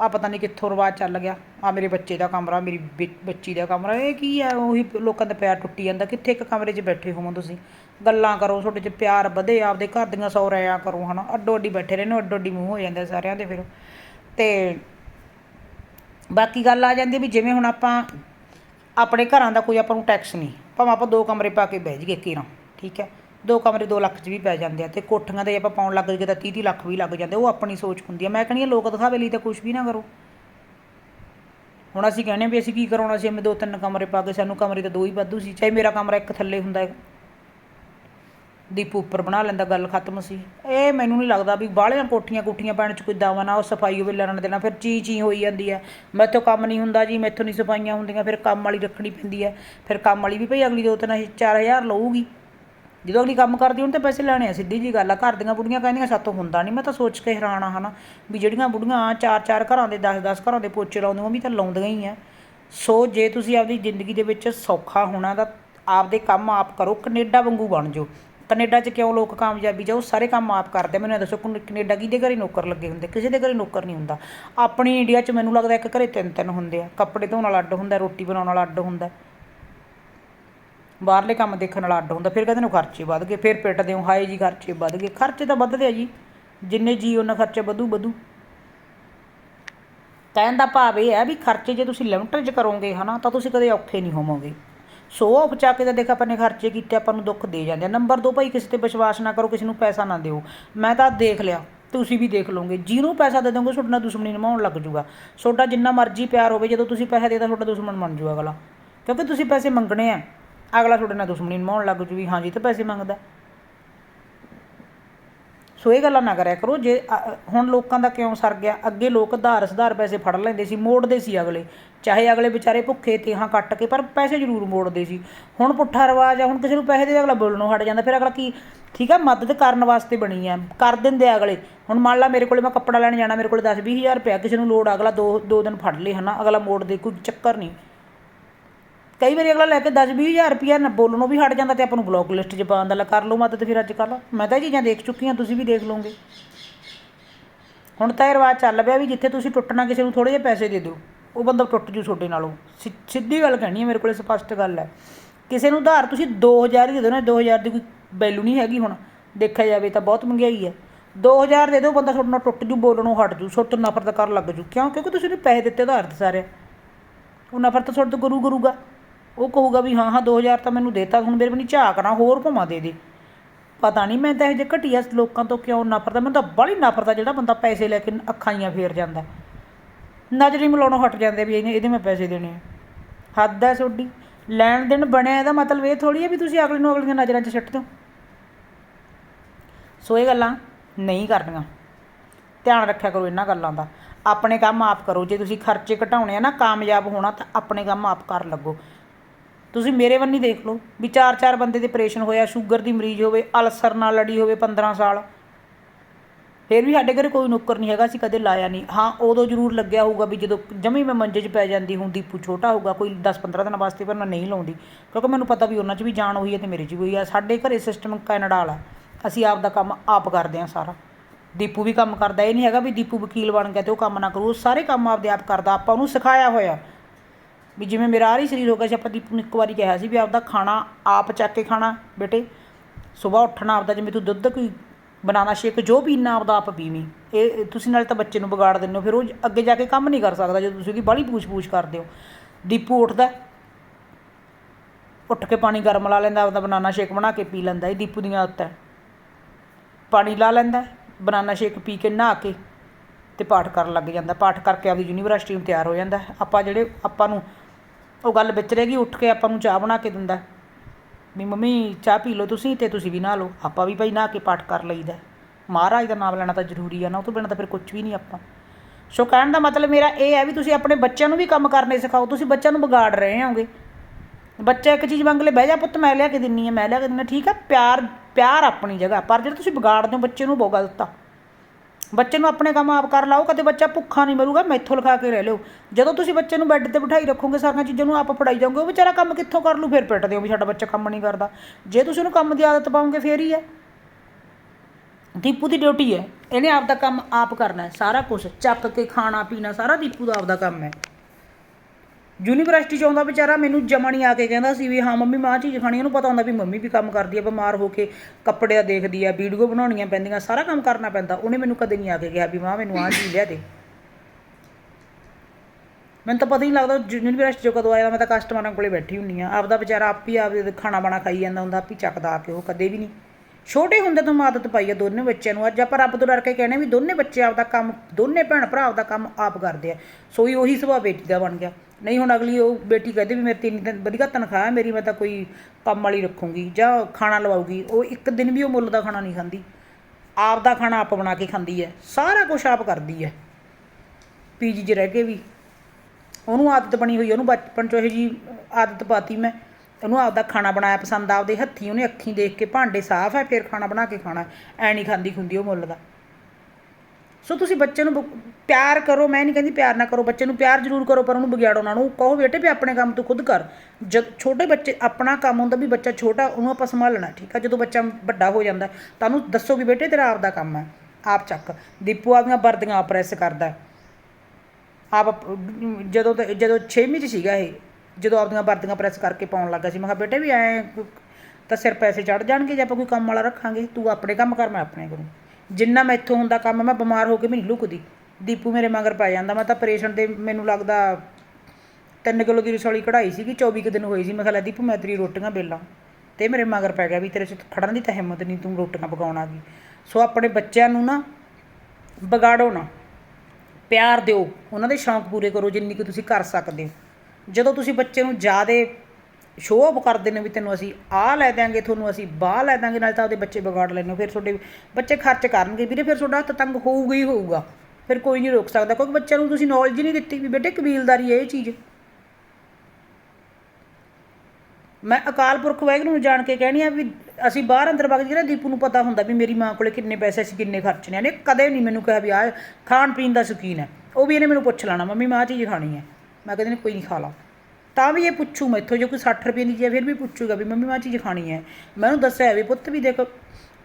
ਆ ਪਤਾ ਨਹੀਂ ਕਿੱਥੋਂ ਰਿਵਾਜ ਚੱਲ ਗਿਆ। ਆ ਮੇਰੇ ਬੱਚੇ ਦਾ ਕਮਰਾ, ਮੇਰੀ ਬਿ- ਬੱਚੀ ਦਾ ਕਮਰਾ, ਇਹ ਕੀ ਹੈ ਉਹੀ ਲੋਕਾਂ ਦਾ ਪਿਆਰ ਟੁੱਟੀ ਜਾਂਦਾ, ਕਿੱਥੇ ਇੱਕ ਕਮਰੇ 'ਚ ਬੈਠੇ ਹੋਵੋ ਤੁਸੀਂ? ਗੱਲਾਂ ਕਰੋ, ਤੁਹਾਡੇ 'ਚ ਪਿਆਰ ਵਧੇ, ਆਪਦੇ ਘਰ ਦੀਆਂ ਸੌ ਰਿਆ ਕਰੋ, ਹਨਾ? ਅੱਡੋ ਅੱਡੀ ਬੈਠੇ ਰਹਿੰਦੇ ਅੱਡੋ ਅੱਡੀ ਮੂੰਹ ਹੋ ਜਾਂਦਾ ਸਾਰਿਆਂ ਦੇ ਫਿਰ। ਤੇ ਬਾਕੀ ਗੱਲ ਆ ਜਾਂਦੀ ਹੈ ਵੀ ਜਿਵੇਂ ਹੁਣ ਆਪਾਂ ਆਪਣੇ ਘਰਾਂ ਦਾ ਕੋਈ ਆਪਾਂ ਨੂੰ ਟੈਕਸ ਨਹੀਂ, ਭਾਵੇਂ ਆਪਾਂ ਦੋ ਕਮਰੇ ਪਾ ਕੇ ਬਹਿ ਜਾਈਏ ਕੇਰਾਂ, ਠੀਕ ਹੈ? ਦੋ ਕਮਰੇ 2 ਲੱਖ 'ਚ ਵੀ ਪੈ ਜਾਂਦੇ ਆ ਤੇ ਕੋਠੀਆਂ ਦੇ ਆਪਾਂ ਪਾਉਣ ਲੱਗ ਜਾਈਏ ਤਾਂ 30 30 ਲੱਖ ਵੀ ਲੱਗ ਜਾਂਦੇ ਉਹ ਆਪਣੀ ਸੋਚ ਹੁੰਦੀ ਆ। ਮੈਂ ਕਹਿੰਦੀ ਹਾਂ ਲੋਕ ਦਿਖਾਵੇ ਲਈ ਤਾਂ ਕੁਝ ਵੀ ਨਾ ਕਰੋ। ਹੁਣ ਅਸੀਂ ਕਹਿੰਦੇ ਵੀ ਅਸੀਂ ਕੀ ਕਰਾਉਣਾ ਸੀ ਐਵੇਂ ਦੋ ਤਿੰਨ ਕਮਰੇ ਪਾ ਕੇ ਸਾਨੂੰ ਕਮਰੇ ਤਾਂ ਦੋ ਹੀ ਵਾਧੂ ਸੀ, ਚਾਹੇ ਮੇਰਾ ਕਮਰਾ ਇੱਕ ਥੱਲੇ ਹੁੰਦਾ ਹੈ ਦੀਪੂ ਉੱਪਰ ਬਣਾ ਲੈਂਦਾ, ਗੱਲ ਖਤਮ ਸੀ। ਇਹ ਮੈਨੂੰ ਨਹੀਂ ਲੱਗਦਾ ਵੀ ਬਾਹਲੀਆਂ ਕੋਠੀਆਂ ਕੋਠੀਆਂ ਪੈਣ ਚ ਕੋਈ ਦਾਵਾ ਨਾ, ਉਹ ਸਫ਼ਾਈ ਹੋਵੇ ਲੈਣ ਦੇਣਾ ਫਿਰ ਚੀ ਚੀ ਹੋਈ ਜਾਂਦੀ ਹੈ। ਮੈਥੋਂ ਕੰਮ ਨਹੀਂ ਹੁੰਦਾ ਜੀ, ਮੈਥੋਂ ਨਹੀਂ ਸਫਾਈਆਂ ਹੁੰਦੀਆਂ, ਫਿਰ ਕੰਮ ਵਾਲੀ ਰੱਖਣੀ ਪੈਂਦੀ ਹੈ। ਫਿਰ ਕੰਮ ਵਾਲੀ ਵੀ ਭਈ ਅਗਲੀ ਦੋ ਤਿੰਨ ਹਜ਼ਾਰ- ਚਾਰ ਹਜ਼ਾਰ ਲਊਗੀ। ਜਦੋਂ ਅਗਲੀ ਕੰਮ ਕਰਦੀ ਉਹਨੇ ਤਾਂ ਪੈਸੇ ਲੈਣੇ ਆ, ਸਿੱਧੀ ਜੀ ਗੱਲ ਆ। ਘਰ ਦੀਆਂ ਬੁੜੀਆਂ ਕਹਿੰਦੀਆਂ, ਸਾਤੋਂ ਹੁੰਦਾ ਨਹੀਂ ਮੈਂ ਤਾਂ ਸੋਚ ਕੇ ਹੈਰਾਨ ਆ, ਹਨਾ, ਵੀ ਜਿਹੜੀਆਂ ਬੁੜੀਆਂ ਚਾਰ ਚਾਰ ਘਰਾਂ ਦੇ 10 10 ਘਰਾਂ ਦੇ ਪੋਚੇ ਲਾਉਂਦੀਆਂ, ਉਹ ਵੀ ਤਾਂ ਲਾਉਂਦੀਆਂ ਹੀ ਆ। ਸੋ ਜੇ ਤੁਸੀਂ ਆਪਦੀ ਜ਼ਿੰਦਗੀ ਦੇ ਵਿੱਚ ਸੌਖਾ ਹੋਣਾ ਤਾਂ ਆਪਦੇ ਕੰਮ ਆਪ ਕਰੋ, ਕੈਨੇਡਾ ਵਾਂਗੂ ਬਣ ਜਾਓ। ਕੈਨੇਡਾ 'ਚ ਕਿਉਂ ਲੋਕ ਕਾਮਯਾਬੀ ਜਾਓ ਸਾਰੇ ਕੰਮ ਆਪ ਕਰਦੇ ਮੈਨੂੰ ਇਹ ਦੱਸੋ, ਕਨ- ਕੈਨੇਡਾ ਕਿਹਦੇ ਘਰੇ ਨੌਕਰ ਲੱਗੇ ਹੁੰਦੇ? ਕਿਸੇ ਦੇ ਘਰੇ ਨੌਕਰ ਨਹੀਂ ਹੁੰਦਾ। ਆਪਣੀ ਇੰਡੀਆ 'ਚ ਮੈਨੂੰ ਲੱਗਦਾ ਇੱਕ ਘਰੇ ਤਿੰਨ ਤਿੰਨ ਹੁੰਦੇ ਆ। ਕੱਪੜੇ ਧੋਣ ਵਾਲਾ ਅੱਡ ਹੁੰਦਾ, ਰੋਟੀ ਬਣਾਉਣ ਵਾਲਾ ਅੱਡ ਹੁੰਦਾ। ਬਾਹਰਲੇ ਕੰਮ ਦੇਖਣ ਵਾਲਾ ਅੱਡ ਹੁੰਦਾ। ਫਿਰ ਕਹਿੰਦੇ ਨੂੰ ਖਰਚੇ ਵੱਧ ਗਏ, ਫਿਰ ਪਿੱਟਦੇ ਹੋ ਹਾਏ ਜੀ ਖਰਚੇ ਵੱਧ ਗਏ। ਖਰਚੇ ਤਾਂ ਵੱਧਦੇ ਆ ਜੀ। ਜਿੰਨੇ ਜੀ ਉਹਨਾਂ ਖਰਚੇ ਵਧੂ ਵਧੂ। ਕਹਿਣ ਦਾ ਭਾਵ ਇਹ ਹੈ ਵੀ ਖਰਚੇ ਜੇ ਤੁਸੀਂ ਲਿਮਟ 'ਚ ਕਰੋਗੇ ਹਨਾ, ਤਾਂ ਤੁਸੀਂ ਕਦੇ ਔਖੇ ਨਹੀਂ ਹੋਵੋਗੇ। ਸੋ ਆਫ ਚਾ ਕੇ ਤਾਂ ਦੇਖ ਆਪਾਂ ਨੇ ਖਰਚੇ ਕੀਤੇ, ਆਪਾਂ ਨੂੰ ਦੁੱਖ ਦੇ ਜਾਂਦੇ ਆ। ਨੰਬਰ 2 ਭਾਈ, ਕਿਸੇ ਤੇ ਵਿਸ਼ਵਾਸ ਨਾ ਕਰੋ, ਕਿਸੇ ਨੂੰ ਪੈਸਾ ਨਾ ਦਿਓ। ਮੈਂ ਤਾਂ ਦੇਖ ਲਿਆ, ਤੁਸੀਂ ਵੀ ਦੇਖ ਲਓਗੇ। ਜਿਹਨੂੰ ਪੈਸਾ ਦੇ ਦੋਗੇ ਤੁਹਾਡੇ ਨਾਲ ਦੁਸ਼ਮਣੀ ਨਿਭਾਉਣ ਲੱਗ ਜੂਗਾ। ਤੁਹਾਡਾ ਜਿੰਨਾ ਮਰਜ਼ੀ ਪਿਆਰ ਹੋਵੇ, ਜਦੋਂ ਤੁਸੀਂ ਪੈਸਾ ਦੇਤਾ ਤੁਹਾਡਾ ਦੁਸ਼ਮਣ ਬਣ ਜੂਗਾ ਅਗਲਾ। ਕਿਉਂਕਿ ਤੁਸੀਂ ਪੈਸੇ ਮੰਗਣੇ ਆ, ਅਗਲਾ ਤੁਹਾਡੇ ਨਾਲ ਦੁਸ਼ਮਣੀ ਨਿਭਾਉਣ ਲੱਗ ਜੂ ਵੀ ਹਾਂਜੀ ਤੇ ਪੈਸੇ ਮੰਗਦਾ। ਸੋ ਇਹ ਗੱਲਾਂ ਨਾ ਕਰਿਆ ਕਰੋ। ਜੇ ਹੁਣ ਲੋਕਾਂ ਦਾ ਕਿਉਂ ਸਰ ਗਿਆ? ਅੱਗੇ ਲੋਕ ਉਧਾਰ ਸੁਧਾਰ ਪੈਸੇ ਫੜ ਲੈਂਦੇ ਸੀ, ਮੋੜਦੇ ਸੀ ਅਗਲੇ। ਚਾਹੇ ਅਗਲੇ ਵਿਚਾਰੇ ਭੁੱਖੇ ਤੇ ਹਾਂ ਕੱਟ ਕੇ, ਪਰ ਪੈਸੇ ਜ਼ਰੂਰ ਮੋੜਦੇ ਸੀ। ਹੁਣ ਪੁੱਠਾ ਰਿਵਾਜ ਆ, ਹੁਣ ਕਿਸੇ ਨੂੰ ਪੈਸੇ ਦੇ ਅਗਲਾ ਬੋਲਣੋਂ ਹਟ ਜਾਂਦਾ, ਫਿਰ ਅਗਲਾ ਕੀ? ਠੀਕ ਆ, ਮਦਦ ਕਰਨ ਵਾਸਤੇ ਬਣੀ ਆ, ਕਰ ਦਿੰਦੇ ਆ ਅਗਲੇ। ਹੁਣ ਮੰਨ ਲਾ ਮੇਰੇ ਕੋਲੇ ਮੈਂ ਕੱਪੜਾ ਲੈਣ ਜਾਣਾ, ਮੇਰੇ ਕੋਲੇ 10 20000 ਹਜ਼ਾਰ ਰੁਪਇਆ, ਕਿਸੇ ਨੂੰ ਲੋੜ ਅਗਲਾ ਦੋ ਦੋ ਦਿਨ ਫੜ ਲੇ ਹਨਾ, ਅਗਲਾ ਮੋੜ ਦੇ ਕੋਈ ਚੱਕਰ ਨਹੀਂ। ਕਈ ਵਾਰੀ ਅਗਲਾ ਲੈ ਕੇ 10 20000 ਹਜ਼ਾਰ ਰੁਪਇਆ ਨਾ ਬੋਲਣੋਂ ਵੀ ਹਟ ਜਾਂਦਾ ਤੇ ਆਪਾਂ ਨੂੰ ਬਲੌਕ ਲਿਸਟ 'ਚ ਪਾਉਣ ਦਾ ਕਰ ਲਓ ਮਦਦ ਫਿਰ ਅੱਜ ਕੱਲ੍ਹ ਮੈਂ ਤਾਂ ਇਹ ਚੀਜ਼ਾਂ ਦੇਖ ਚੁੱਕੀ ਹਾਂ, ਤੁਸੀਂ ਵੀ ਦੇਖ ਲਓਗੇ। ਹੁਣ ਤਾਂ ਇਹ ਰਿਵਾਜ ਚੱਲ ਪਿਆ ਵੀ ਜਿੱਥੇ ਤੁਸੀਂ ਟੁੱਟਣਾ ਕਿਸੇ ਨੂੰ ਥੋੜੇ ਜਿਹੇ ਪੈਸੇ ਦੇ ਦਿਓ, ਉਹ ਬੰਦਾ ਟੁੱਟ ਜੂ ਤੁਹਾਡੇ ਨਾਲੋਂ। ਸਿ- ਸਿੱਧੀ ਗੱਲ ਕਹਿਣੀ ਹੈ ਮੇਰੇ ਕੋਲੇ ਸਪਸ਼ਟ ਗੱਲ ਹੈ। ਕਿਸੇ ਨੂੰ ਉਧਾਰ ਤੁਸੀਂ 2000 ਹੀ ਦੇ ਦਿਓ ਨਾ 2000 ਦੀ ਕੋਈ ਵੈਲਿਊ ਨਹੀਂ ਹੈਗੀ ਹੁਣ, ਦੇਖਿਆ ਜਾਵੇ ਤਾਂ ਬਹੁਤ ਮਹਿੰਗਾਈ ਹੈ। 2000 ਦੇ ਦਿਓ, ਬੰਦਾ ਤੁਹਾਡੇ ਨਾਲ ਟੁੱਟ ਜੂ, ਬੋਲਣੋਂ ਹਟ ਜੂ ਸੁੱਤ ਨਫ਼ਰਤ ਕਰ ਲੱਗ ਜੂ। ਕਿਉਂ? ਕਿਉਂਕਿ ਤੁਸੀਂ ਉਹਨੂੰ ਪੈਸੇ ਦਿੱਤੇ ਉਧਾਰ ਤੇ ਸਾਰੇ ਉਹ ਨਫ਼ਰਤ ਤੁਹਾਡੇ ਤੋਂ ਗੁਰੂ ਗੁਰੂਗਾ ਉਹ ਕਹੂਗਾ ਵੀ ਹਾਂ ਹਾਂ 2000 ਤਾਂ ਮੈਨੂੰ ਦੇਤਾ, ਹੁਣ ਮੇਰੇ ਬਣੀ ਝਾਕ ਨਾ, ਹੋਰ ਭਾਵਾਂ ਦੇ ਦੇ। ਪਤਾ ਨਹੀਂ ਮੈਂ ਤਾਂ ਇਹ ਜੇ ਘਟੀਆ ਲੋਕਾਂ ਤੋਂ ਕਿਉਂ ਨਫ਼ਰਤ ਆ? ਮੈਨੂੰ ਤਾਂ ਬੜੀ ਨਫ਼ਰਤ ਆ, ਜਿਹੜਾ ਬੰਦਾ ਪੈਸੇ ਲੈ ਕੇ ਅੱਖਾਂ ਜੀਆਂ ਫੇਰ ਜਾਂਦਾ। ਨਜ਼ਰੀ ਮਿਲਾਉਣੋਂ ਹਟ ਜਾਂਦੇ ਵੀ ਇਹਨੇ, ਇਹਦੇ ਮੈਂ ਪੈਸੇ ਦੇਣੇ ਆ। ਹੱਦ ਹੈ ਤੁਹਾਡੀ ਲੈਣ ਦੇਣ ਬਣਿਆ ਇਹਦਾ ਮਤਲਬ ਇਹ ਥੋੜੀ ਹੈ ਵੀ ਤੁਸੀਂ ਅਗਲੇ ਨੂੰ ਅਗਲੀਆਂ ਨਜ਼ਰਾਂ 'ਚ ਛੱਡ ਦਿਓ। ਸੋ ਇਹ ਗੱਲਾਂ ਨਹੀਂ ਕਰਨੀਆਂ। ਧਿਆਨ ਰੱਖਿਆ ਕਰੋ ਇਹਨਾਂ ਗੱਲਾਂ ਦਾ। ਆਪਣੇ ਕੰਮ ਆਪ ਕਰੋ। ਜੇ ਤੁਸੀਂ ਖਰਚੇ ਘਟਾਉਣੇ ਆ ਨਾ, ਕਾਮਯਾਬ ਹੋਣਾ ਤਾਂ ਆਪਣੇ ਕੰਮ ਆਪ ਕਰ ਲੱਗੋ। ਤੁਸੀਂ ਮੇਰੇ ਵੱਲ ਨਹੀਂ ਦੇਖ ਲਓ ਵੀ ਚਾਰ ਚਾਰ ਬੰਦੇ ਦੇ ਆਪਰੇਸ਼ਨ ਹੋਇਆ ਸ਼ੂਗਰ ਦੀ ਮਰੀਜ਼ ਹੋਵੇ ਅਲਸਰ ਨਾਲ ਲੜੀ ਹੋਵੇ 15 ਸਾਲ। ਫਿਰ ਵੀ ਸਾਡੇ ਘਰੇ ਕੋਈ ਨੌਕਰ ਨਹੀਂ ਹੈਗਾ, ਅਸੀਂ ਕਦੇ ਲਾਇਆ ਨਹੀਂ। ਹਾਂ, ਉਦੋਂ ਜ਼ਰੂਰ ਲੱਗਿਆ ਹੋਊਗਾ ਵੀ ਜਦੋਂ ਜਮੀ ਮੈਂ ਮੰਜੇ 'ਚ ਪੈ ਜਾਂਦੀ ਹੁੰਦੀ ਦੀਪੂ ਛੋਟਾ ਹੋਊਗਾ, ਕੋਈ 10-15 ਦਿਨ ਵਾਸਤੇ ਪਰ ਮੈਂ ਨਹੀਂ ਲਾਉਂਦੀ। ਕਿਉਂਕਿ ਮੈਨੂੰ ਪਤਾ ਵੀ ਉਹਨਾਂ 'ਚ ਵੀ ਜਾਣ ਹੋਈ ਹੈ ਤੇ ਮੇਰੇ 'ਚ ਵੀ ਹੋਈ ਹੈ। ਸਾਡੇ ਘਰੇ ਸਿਸਟਮ ਕੈਨੇਡਾ ਵਾਲਾ ਅਸੀਂ ਆਪ ਦਾ ਕੰਮ ਆਪ ਕਰਦੇ ਹਾਂ ਸਾਰਾ। ਦੀਪੂ ਵੀ ਕੰਮ ਕਰਦਾ। ਇਹ ਨਹੀਂ ਹੈਗਾ ਵੀ ਦੀਪੂ ਵਕੀਲ ਬਣ ਗਿਆ ਤੇ ਉਹ ਕੰਮ ਨਾ ਕਰੂ। ਉਹ ਸਾਰੇ ਕੰਮ ਆਪਦੇ ਆਪ ਕਰਦਾ। ਆਪਾਂ ਉਹਨੂੰ ਸਿਖਾਇਆ ਹੋਇਆ। ਵੀ ਜਿਵੇਂ ਮੇਰਾ ਆਰੀ ਸਰੀਰ ਹੋ ਗਿਆ ਸੀ, ਆਪਾਂ ਦੀਪੂ ਨੂੰ ਇੱਕ ਵਾਰੀ ਕਿਹਾ ਸੀ ਵੀ ਆਪਦਾ ਖਾਣਾ ਆਪ ਚੱਕ ਕੇ ਖਾਣਾ ਬੇਟੇ। ਸਵੇਰ ਉੱਠਣਾ ਆਪਦਾ, ਜਿਵੇਂ ਤੂੰ ਦੁੱਧ ਕੋਈ ਬਨਾਨਾ ਸ਼ੇਕ ਜੋ ਪੀਣਾ ਆਪਦਾ ਆਪ ਪੀਵੀਂ। ਇਹ ਤੁਸੀਂ ਨਾਲ ਤਾਂ ਬੱਚੇ ਨੂੰ ਵਿਗਾੜ ਦਿੰਦੇ ਹੋ, ਫਿਰ ਉਹ ਅੱਗੇ ਜਾ ਕੇ ਕੰਮ ਨਹੀਂ ਕਰ ਸਕਦਾ ਜਦੋਂ ਤੁਸੀਂ ਉਹਦੀ ਬਾਹਲੀ ਪੂਛ-ਪੂਛ ਕਰਦੇ ਹੋ। ਦੀਪੂ ਉੱਠਦਾ, ਉੱਠ ਕੇ ਪਾਣੀ ਗਰਮ ਲਾ ਲੈਂਦਾ, ਆਪਦਾ ਬਨਾਨਾ ਸ਼ੇਕ ਬਣਾ ਕੇ ਪੀ ਲੈਂਦਾ ਇਹ ਦੀਪੂ ਦੀਆਂ ਆਦਤਾਂ ਪਾਣੀ ਲਾ ਲੈਂਦਾ, ਬਨਾਨਾ ਸ਼ੇਕ ਪੀ ਕੇ ਨਹਾ ਕੇ ਤੇ ਪਾਠ ਕਰਨ ਲੱਗ ਜਾਂਦਾ। ਪਾਠ ਕਰਕੇ ਆਪਦੀ ਯੂਨੀਵਰਸਿਟੀ ਨੂੰ ਤਿਆਰ ਹੋ ਜਾਂਦਾ। ਆਪਾਂ ਜਿਹੜੇ, ਆਪਾਂ ਨੂੰ ਉਹ ਗੱਲ ਵਿੱਚ ਰਹਿ ਗਈ, ਉੱਠ ਕੇ ਆਪਾਂ ਨੂੰ ਚਾਹ ਬਣਾ ਕੇ ਦਿੰਦਾ। ਵੀ ਮੰਮੀ, ਚਾਹ ਪੀ ਲਓ ਤੁਸੀਂ ਤੇ ਤੁਸੀਂ ਵੀ ਨਹਾ ਲਓ। ਆਪਾਂ ਵੀ ਭਾਈ ਨਹਾ ਕੇ ਪਾਠ ਕਰ ਲਈਦਾ। ਮਹਾਰਾਜ ਦਾ ਨਾਮ ਲੈਣਾ ਤਾਂ ਜ਼ਰੂਰੀ ਆ ਨਾ, ਉਹ ਤੋਂ ਬਿਨਾਂ ਤਾਂ ਫਿਰ ਕੁਝ ਵੀ ਨਹੀਂ ਆਪਾਂ। ਸੋ ਕਹਿਣ ਦਾ ਮਤਲਬ ਮੇਰਾ ਇਹ ਹੈ ਵੀ ਤੁਸੀਂ ਆਪਣੇ ਬੱਚਿਆਂ ਨੂੰ ਵੀ ਕੰਮ ਕਰਨੇ ਸਿਖਾਓ, ਤੁਸੀਂ ਬੱਚਿਆਂ ਨੂੰ ਵਿਗਾੜ ਰਹੇ ਹੋਗੇ। ਬੱਚਾ ਇੱਕ ਚੀਜ਼ ਮੰਗ ਲੈ, ਬਹਿ ਜਾ ਪੁੱਤ, ਮੈਂ ਲਿਆ ਕੇ ਦਿੰਨੀ ਆ, ਮੈਂ ਲਿਆ ਕੇ ਦਿੰਨਾ ਠੀਕ ਆ? ਪਿਆਰ ਪਿਆਰ ਆਪਣੀ ਜਗ੍ਹਾ, ਪਰ ਜਿਹੜਾ ਤੁਸੀਂ ਵਿਗਾੜਦੇ ਹੋ, ਬੱਚੇ ਨੂੰ ਬਹੁਤ ਗਲਤ ਆ। ਬੱਚੇ ਨੂੰ ਆਪਣੇ ਕੰਮ ਆਪ ਕਰ ਲਾਓ, ਕਦੇ ਬੱਚਾ ਭੁੱਖਾ ਨਹੀਂ ਮਰੂਗਾ, ਮੈਥੋਂ ਲਿਖਾ ਕੇ ਰਹਿ ਲਿਓ। ਜਦੋਂ ਤੁਸੀਂ ਬੱਚੇ ਨੂੰ ਬੈੱਡ ਤੇ ਬਿਠਾਈ ਰੱਖੋਗੇ, ਸਾਰੀਆਂ ਚੀਜ਼ਾਂ ਨੂੰ ਆਪ ਫੜਾਈ ਜਾਓਗੇ, ਉਹ ਵਿਚਾਰਾ ਕੰਮ ਕਿੱਥੋਂ ਕਰ ਲੂ, ਫਿਰ ਪਿੱਟਦੇ ਹੋ ਵੀ ਸਾਡਾ ਬੱਚਾ ਕੰਮ ਨਹੀਂ ਕਰਦਾ। ਜੇ ਤੁਸੀਂ ਉਹਨੂੰ ਕੰਮ ਦੀ ਆਦਤ ਪਾਓਗੇ, ਫੇਰ ਹੀ ਹੈ। ਦੀਪੂ ਦੀ ਡਿਊਟੀ ਹੈ, ਇਹਨੇ ਆਪ ਦਾ ਕੰਮ ਆਪ ਕਰਨਾ ਹੈ, ਸਾਰਾ ਕੁਝ ਚੱਕ ਕੇ ਖਾਣਾ ਪੀਣਾ ਸਾਰਾ ਦੀਪੂ ਦਾ ਆਪ ਦਾ ਕੰਮ ਹੈ। ਯੂਨੀਵਰਸਿਟੀ ਚ ਆਉਂਦਾ ਵਿਚਾਰਾ ਮੈਨੂੰ ਜਮਣੀ ਆ ਕੇ ਕਹਿੰਦਾ ਸੀ ਵੀ ਹਾਂ ਮੰਮੀ ਮਾਂ ਚੀਜ਼ ਖਾਣੀ ਉਹਨੂੰ ਪਤਾ ਹੁੰਦਾ ਵੀ ਮੰਮੀ ਵੀ ਕੰਮ ਕਰਦੀ ਆ, ਬਿਮਾਰ ਹੋ ਕੇ ਕੱਪੜੇ ਦੇਖਦੀ ਆ, ਵੀਡੀਓ ਬਣਾਉਣੀਆਂ ਪੈਂਦੀਆਂ, ਸਾਰਾ ਕੰਮ ਕਰਨਾ ਪੈਂਦਾ। ਉਹਨੇ ਮੈਨੂੰ ਕਦੇ ਨਹੀਂ ਆ ਕੇ ਕਿਹਾ ਵੀ ਮਾਂ ਮੈਨੂੰ ਆਹ ਚੀਜ਼ ਲਿਆ ਦੇ। ਮੈਨੂੰ ਤਾਂ ਪਤਾ ਹੀ ਨਹੀਂ ਲੱਗਦਾ ਯੂਨੀਵਰਸਿਟੀ ਚੋਂ ਕਦੋਂ ਆਇਆ, ਮੈਂ ਤਾਂ ਕਸਟਮਰਾਂ ਕੋਲੇ ਬੈਠੀ ਹੁੰਨੀ ਆ। ਆਪਦਾ ਵਿਚਾਰਾ ਆਪ ਹੀ ਆਪਦੇ ਖਾਣਾ ਬਣਾ ਖਾਈ ਜਾਂਦਾ ਹੁੰਦਾ, ਆਪ ਹੀ ਚੱਕਦਾ ਆ ਕੇ, ਉਹ ਕਦੇ ਵੀ ਨਹੀਂ। ਛੋਟੇ ਹੁੰਦੇ ਤੋਂ ਆਦਤ ਪਾਈ ਆ ਦੋਨੇ ਬੱਚਿਆਂ ਨੂੰ। ਅੱਜ ਆਪਾਂ ਰੱਬ ਤੋਂ ਡਰ ਕੇ ਕਹਿੰਦੇ ਵੀ ਦੋਨੇ ਬੱਚੇ ਆਪਦਾ ਕੰਮ, ਦੋਨੇ ਭੈਣ ਭਰਾ ਆਪਦਾ ਕੰਮ ਆਪ ਕਰਦੇ ਆ। ਸੋਈ ਉਹੀ ਸੁਭਾਅ ਬੇਟੀ ਦਾ ਬਣ ਗਿਆ। ਨਹੀਂ ਹੁਣ ਅਗਲੀ ਉਹ ਬੇਟੀ ਕਹਦੇ ਵੀ ਮੇਰੇ ਤਿੰਨ ਦਿਨ ਵਧੀਆ ਤਨਖਾਹ ਹੈ, ਮੇਰੀ ਮੈਂ ਤਾਂ ਕੋਈ ਕੰਮ ਵਾਲੀ ਰੱਖੂੰਗੀ ਜਾਂ ਖਾਣਾ ਲਵਾਉਗੀ ਉਹ ਇੱਕ ਦਿਨ ਵੀ ਉਹ ਮੁੱਲ ਦਾ ਖਾਣਾ ਨਹੀਂ ਖਾਂਦੀ। ਆਪ ਦਾ ਖਾਣਾ ਆਪ ਬਣਾ ਕੇ ਖਾਂਦੀ ਹੈ, ਸਾਰਾ ਕੁਝ ਆਪ ਕਰਦੀ ਹੈ। ਪੀਜੀ 'ਚ ਰਹਿ ਕੇ ਵੀ ਉਹਨੂੰ ਆਦਤ ਬਣੀ ਹੋਈ ਉਹਨੂੰ ਬਚਪਨ ਚੋਂ ਇਹ ਜੀ ਆਦਤ ਪਾਤੀ ਮੈਂ, ਉਹਨੂੰ ਆਪਦਾ ਖਾਣਾ ਬਣਾਇਆ ਪਸੰਦ, ਆਪਦੇ ਹੱਥੀਂ ਉਹਨੇ ਅੱਖੀਂ ਦੇਖ ਕੇ ਭਾਂਡੇ ਸਾਫ਼ ਹੈ, ਫਿਰ ਖਾਣਾ ਬਣਾ ਕੇ ਖਾਣਾ ਐ ਨਹੀਂ ਖਾਂਦੀ ਖੁੰਦੀ ਉਹ ਮੁੱਲ ਦਾ। ਸੋ ਤੁਸੀਂ ਬੱਚੇ ਨੂੰ ਬ- ਪਿਆਰ ਕਰੋ, ਮੈਂ ਨਹੀਂ ਕਹਿੰਦੀ ਪਿਆਰ ਨਾ ਕਰੋ, ਬੱਚੇ ਨੂੰ ਪਿਆਰ ਜ਼ਰੂਰ ਕਰੋ, ਪਰ ਉਹਨੂੰ ਵਿਗਿਆੜੋ ਨਾ, ਉਹਨੂੰ ਕਹੋ ਬੇਟੇ ਵੀ ਆਪਣੇ ਕੰਮ ਤੂੰ ਖੁਦ ਕਰ। ਜਦ ਛੋਟੇ ਬੱਚੇ, ਆਪਣਾ ਕੰਮ ਹੁੰਦਾ ਵੀ ਬੱਚਾ ਛੋਟਾ, ਉਹਨੂੰ ਆਪਾਂ ਸੰਭਾਲਣਾ, ਠੀਕ ਆ? ਜਦੋਂ ਬੱਚਾ ਵੱਡਾ ਹੋ ਜਾਂਦਾ, ਤਾਂ ਉਹਨੂੰ ਦੱਸੋ ਵੀ ਬੇਟੇ ਤੇਰਾ ਆਪ ਦਾ ਕੰਮ ਹੈ ਆਪ ਚੱਕ। ਦੀਪੂ ਆਪਦੀਆਂ ਵਰਦੀਆਂ ਆਪ ਪ੍ਰੈਸ ਕਰਦਾ। ਆਪ ਜਦੋਂ ਜਦੋਂ 6ਵੀਂ ਚ ਸੀਗਾ ਇਹ, ਜਦੋਂ ਆਪਦੀਆਂ ਵਰਦੀਆਂ ਪ੍ਰੈਸ ਕਰਕੇ ਪਾਉਣ ਲੱਗਾ ਸੀ, ਮੈਂ ਕਿਹਾ, ਬੇਟੇ ਵੀ ਐ, ਤਾਂ ਸਿਰ ਪੈਸੇ ਚੜ ਜਾਣਗੇ ਜੇ ਆਪਾਂ ਕੋਈ ਕੰਮ ਵਾਲਾ ਰੱਖਾਂਗੇ, ਤੂੰ ਆਪਣੇ ਕੰਮ ਕਰ, ਮੈਂ ਆਪਣੇ ਕਰੂੰ। ਜਿੰਨਾ ਮੈਥੋਂ ਹੁੰਦਾ ਕੰਮ, ਮੈਂ ਬਿਮਾਰ ਹੋ ਕੇ ਵੀ ਨਹੀਂ ਲੁਕਦੀ। ਦੀਪੂ ਮੇਰੇ ਮਗਰ ਪੈ ਜਾਂਦਾ। ਮੈਂ ਤਾਂ ਆਪਰੇਸ਼ਨ ਦੇ, ਮੈਨੂੰ ਲੱਗਦਾ 3 ਕਿਲੋ ਦੀ ਰਸੌਲੀ ਕਢਾਈ ਸੀਗੀ 24 ਕੁ ਦਿਨ ਹੋਈ ਸੀ। ਮੈਂ ਕਿਹਾ ਲੈ ਦੀਪੂ, ਮੈਂ ਤੇਰੀ ਰੋਟੀਆਂ ਬੇਲਾਂ ਤੇ ਮੇਰੇ ਮਗਰ ਪੈ ਗਿਆ ਵੀ ਤੇਰੇ 'ਚ ਖੜਨ ਦੀ ਤਾਂ ਹਿੰਮਤ ਨਹੀਂ, ਤੂੰ ਰੋਟੀਆਂ ਪਕਾਉਣ ਆ ਗਈ। ਸੋ ਆਪਣੇ ਬੱਚਿਆਂ ਨੂੰ ਨਾ ਵਿਗਾੜੋ ਨਾ। ਪਿਆਰ ਦਿਓ। ਉਹਨਾਂ ਦੇ ਸ਼ੌਂਕ ਪੂਰੇ ਕਰੋ ਜਿੰਨੀ ਕੁ ਤੁਸੀਂ ਕਰ ਸਕਦੇ ਹੋ। ਜਦੋਂ ਤੁਸੀਂ ਬੱਚੇ ਨੂੰ ਜ਼ਿਆਦਾ ਸ਼ੋਅ ਆਫ ਕਰਦੇ ਨੇ ਵੀ ਤੈਨੂੰ ਅਸੀਂ ਆਹ ਲੈ ਦਾਂਗੇ ਤੁਹਾਨੂੰ ਅਸੀਂ ਬਾਹ ਲੈ ਦਾਂਗੇ ਨਾਲ ਤਾਂ ਉਹਦੇ ਬੱਚੇ ਵਿਗਾੜ ਲੈਣੇ ਹੋ, ਫਿਰ ਤੁਹਾਡੇ ਬੱਚੇ ਖਰਚ ਕਰਨਗੇ ਵੀਰੇ ਫਿਰ ਤੁਹਾਡਾ ਹੱਥ ਤੰਗ ਹੋਊਗਾ ਹੀ ਹੋਊਗਾ। ਫਿਰ ਕੋਈ ਨਹੀਂ ਰੋਕ ਸਕਦਾ ਕਿਉਂਕਿ ਬੱਚਿਆਂ ਨੂੰ ਤੁਸੀਂ ਨੌਲੇਜ ਨਹੀਂ ਦਿੱਤੀ ਵੀ ਬੇਟੇ ਕਬੀਲਦਾਰੀ ਹੈ ਇਹ ਚੀਜ਼। ਮੈਂ ਅਕਾਲ ਪੁਰਖ ਵਾਹਿਗੁਰੂ ਨੂੰ ਜਾਣ ਕੇ ਕਹਿਣੀ ਆ ਵੀ ਅਸੀਂ ਬਾਹਰ ਅੰਦਰ ਵਗ ਜਿਹੜਾ ਦੀਪੂ ਨੂੰ ਪਤਾ ਹੁੰਦਾ ਵੀ ਮੇਰੀ ਮਾਂ ਕੋਲੇ ਕਿੰਨੇ ਪੈਸੇ ਸੀ ਕਿੰਨੇ ਖਰਚਣੇ ਨੇ। ਕਦੇ ਨਹੀਂ ਮੈਨੂੰ ਕਿਹਾ ਵੀ ਆ ਖਾਣ ਪੀਣ ਦਾ ਸ਼ੌਕੀਨ ਹੈ। ਉਹ ਵੀ ਇਹਨੇ ਮੈਨੂੰ ਪੁੱਛ ਲੈਣਾ ਮੰਮੀ ਮਾਂ ਆਹ ਚੀਜ਼ ਖਾਣੀ ਹੈ। ਮੈਂ ਕਹਿੰਦੀ ਨਹੀਂ ਕੋਈ ਨਹੀਂ ਖਾ ਲਾ। ਤਾਂ ਵੀ ਇਹ ਪੁੱਛੂ ਮੈਥੋਂ ਜੇ ਕੋਈ 60 ਰੁਪਏ ਦੀ ਚੀਜ਼ ਹੈ, ਫਿਰ ਵੀ ਪੁੱਛੂਗਾ ਵੀ ਮੰਮੀ ਮਾਂ ਚੀਜ਼ ਖਾਣੀ ਹੈ। ਮੈਂ ਉਹਨੂੰ ਦੱਸਿਆ ਵੀ ਪੁੱਤ ਵੀ ਦੇਖ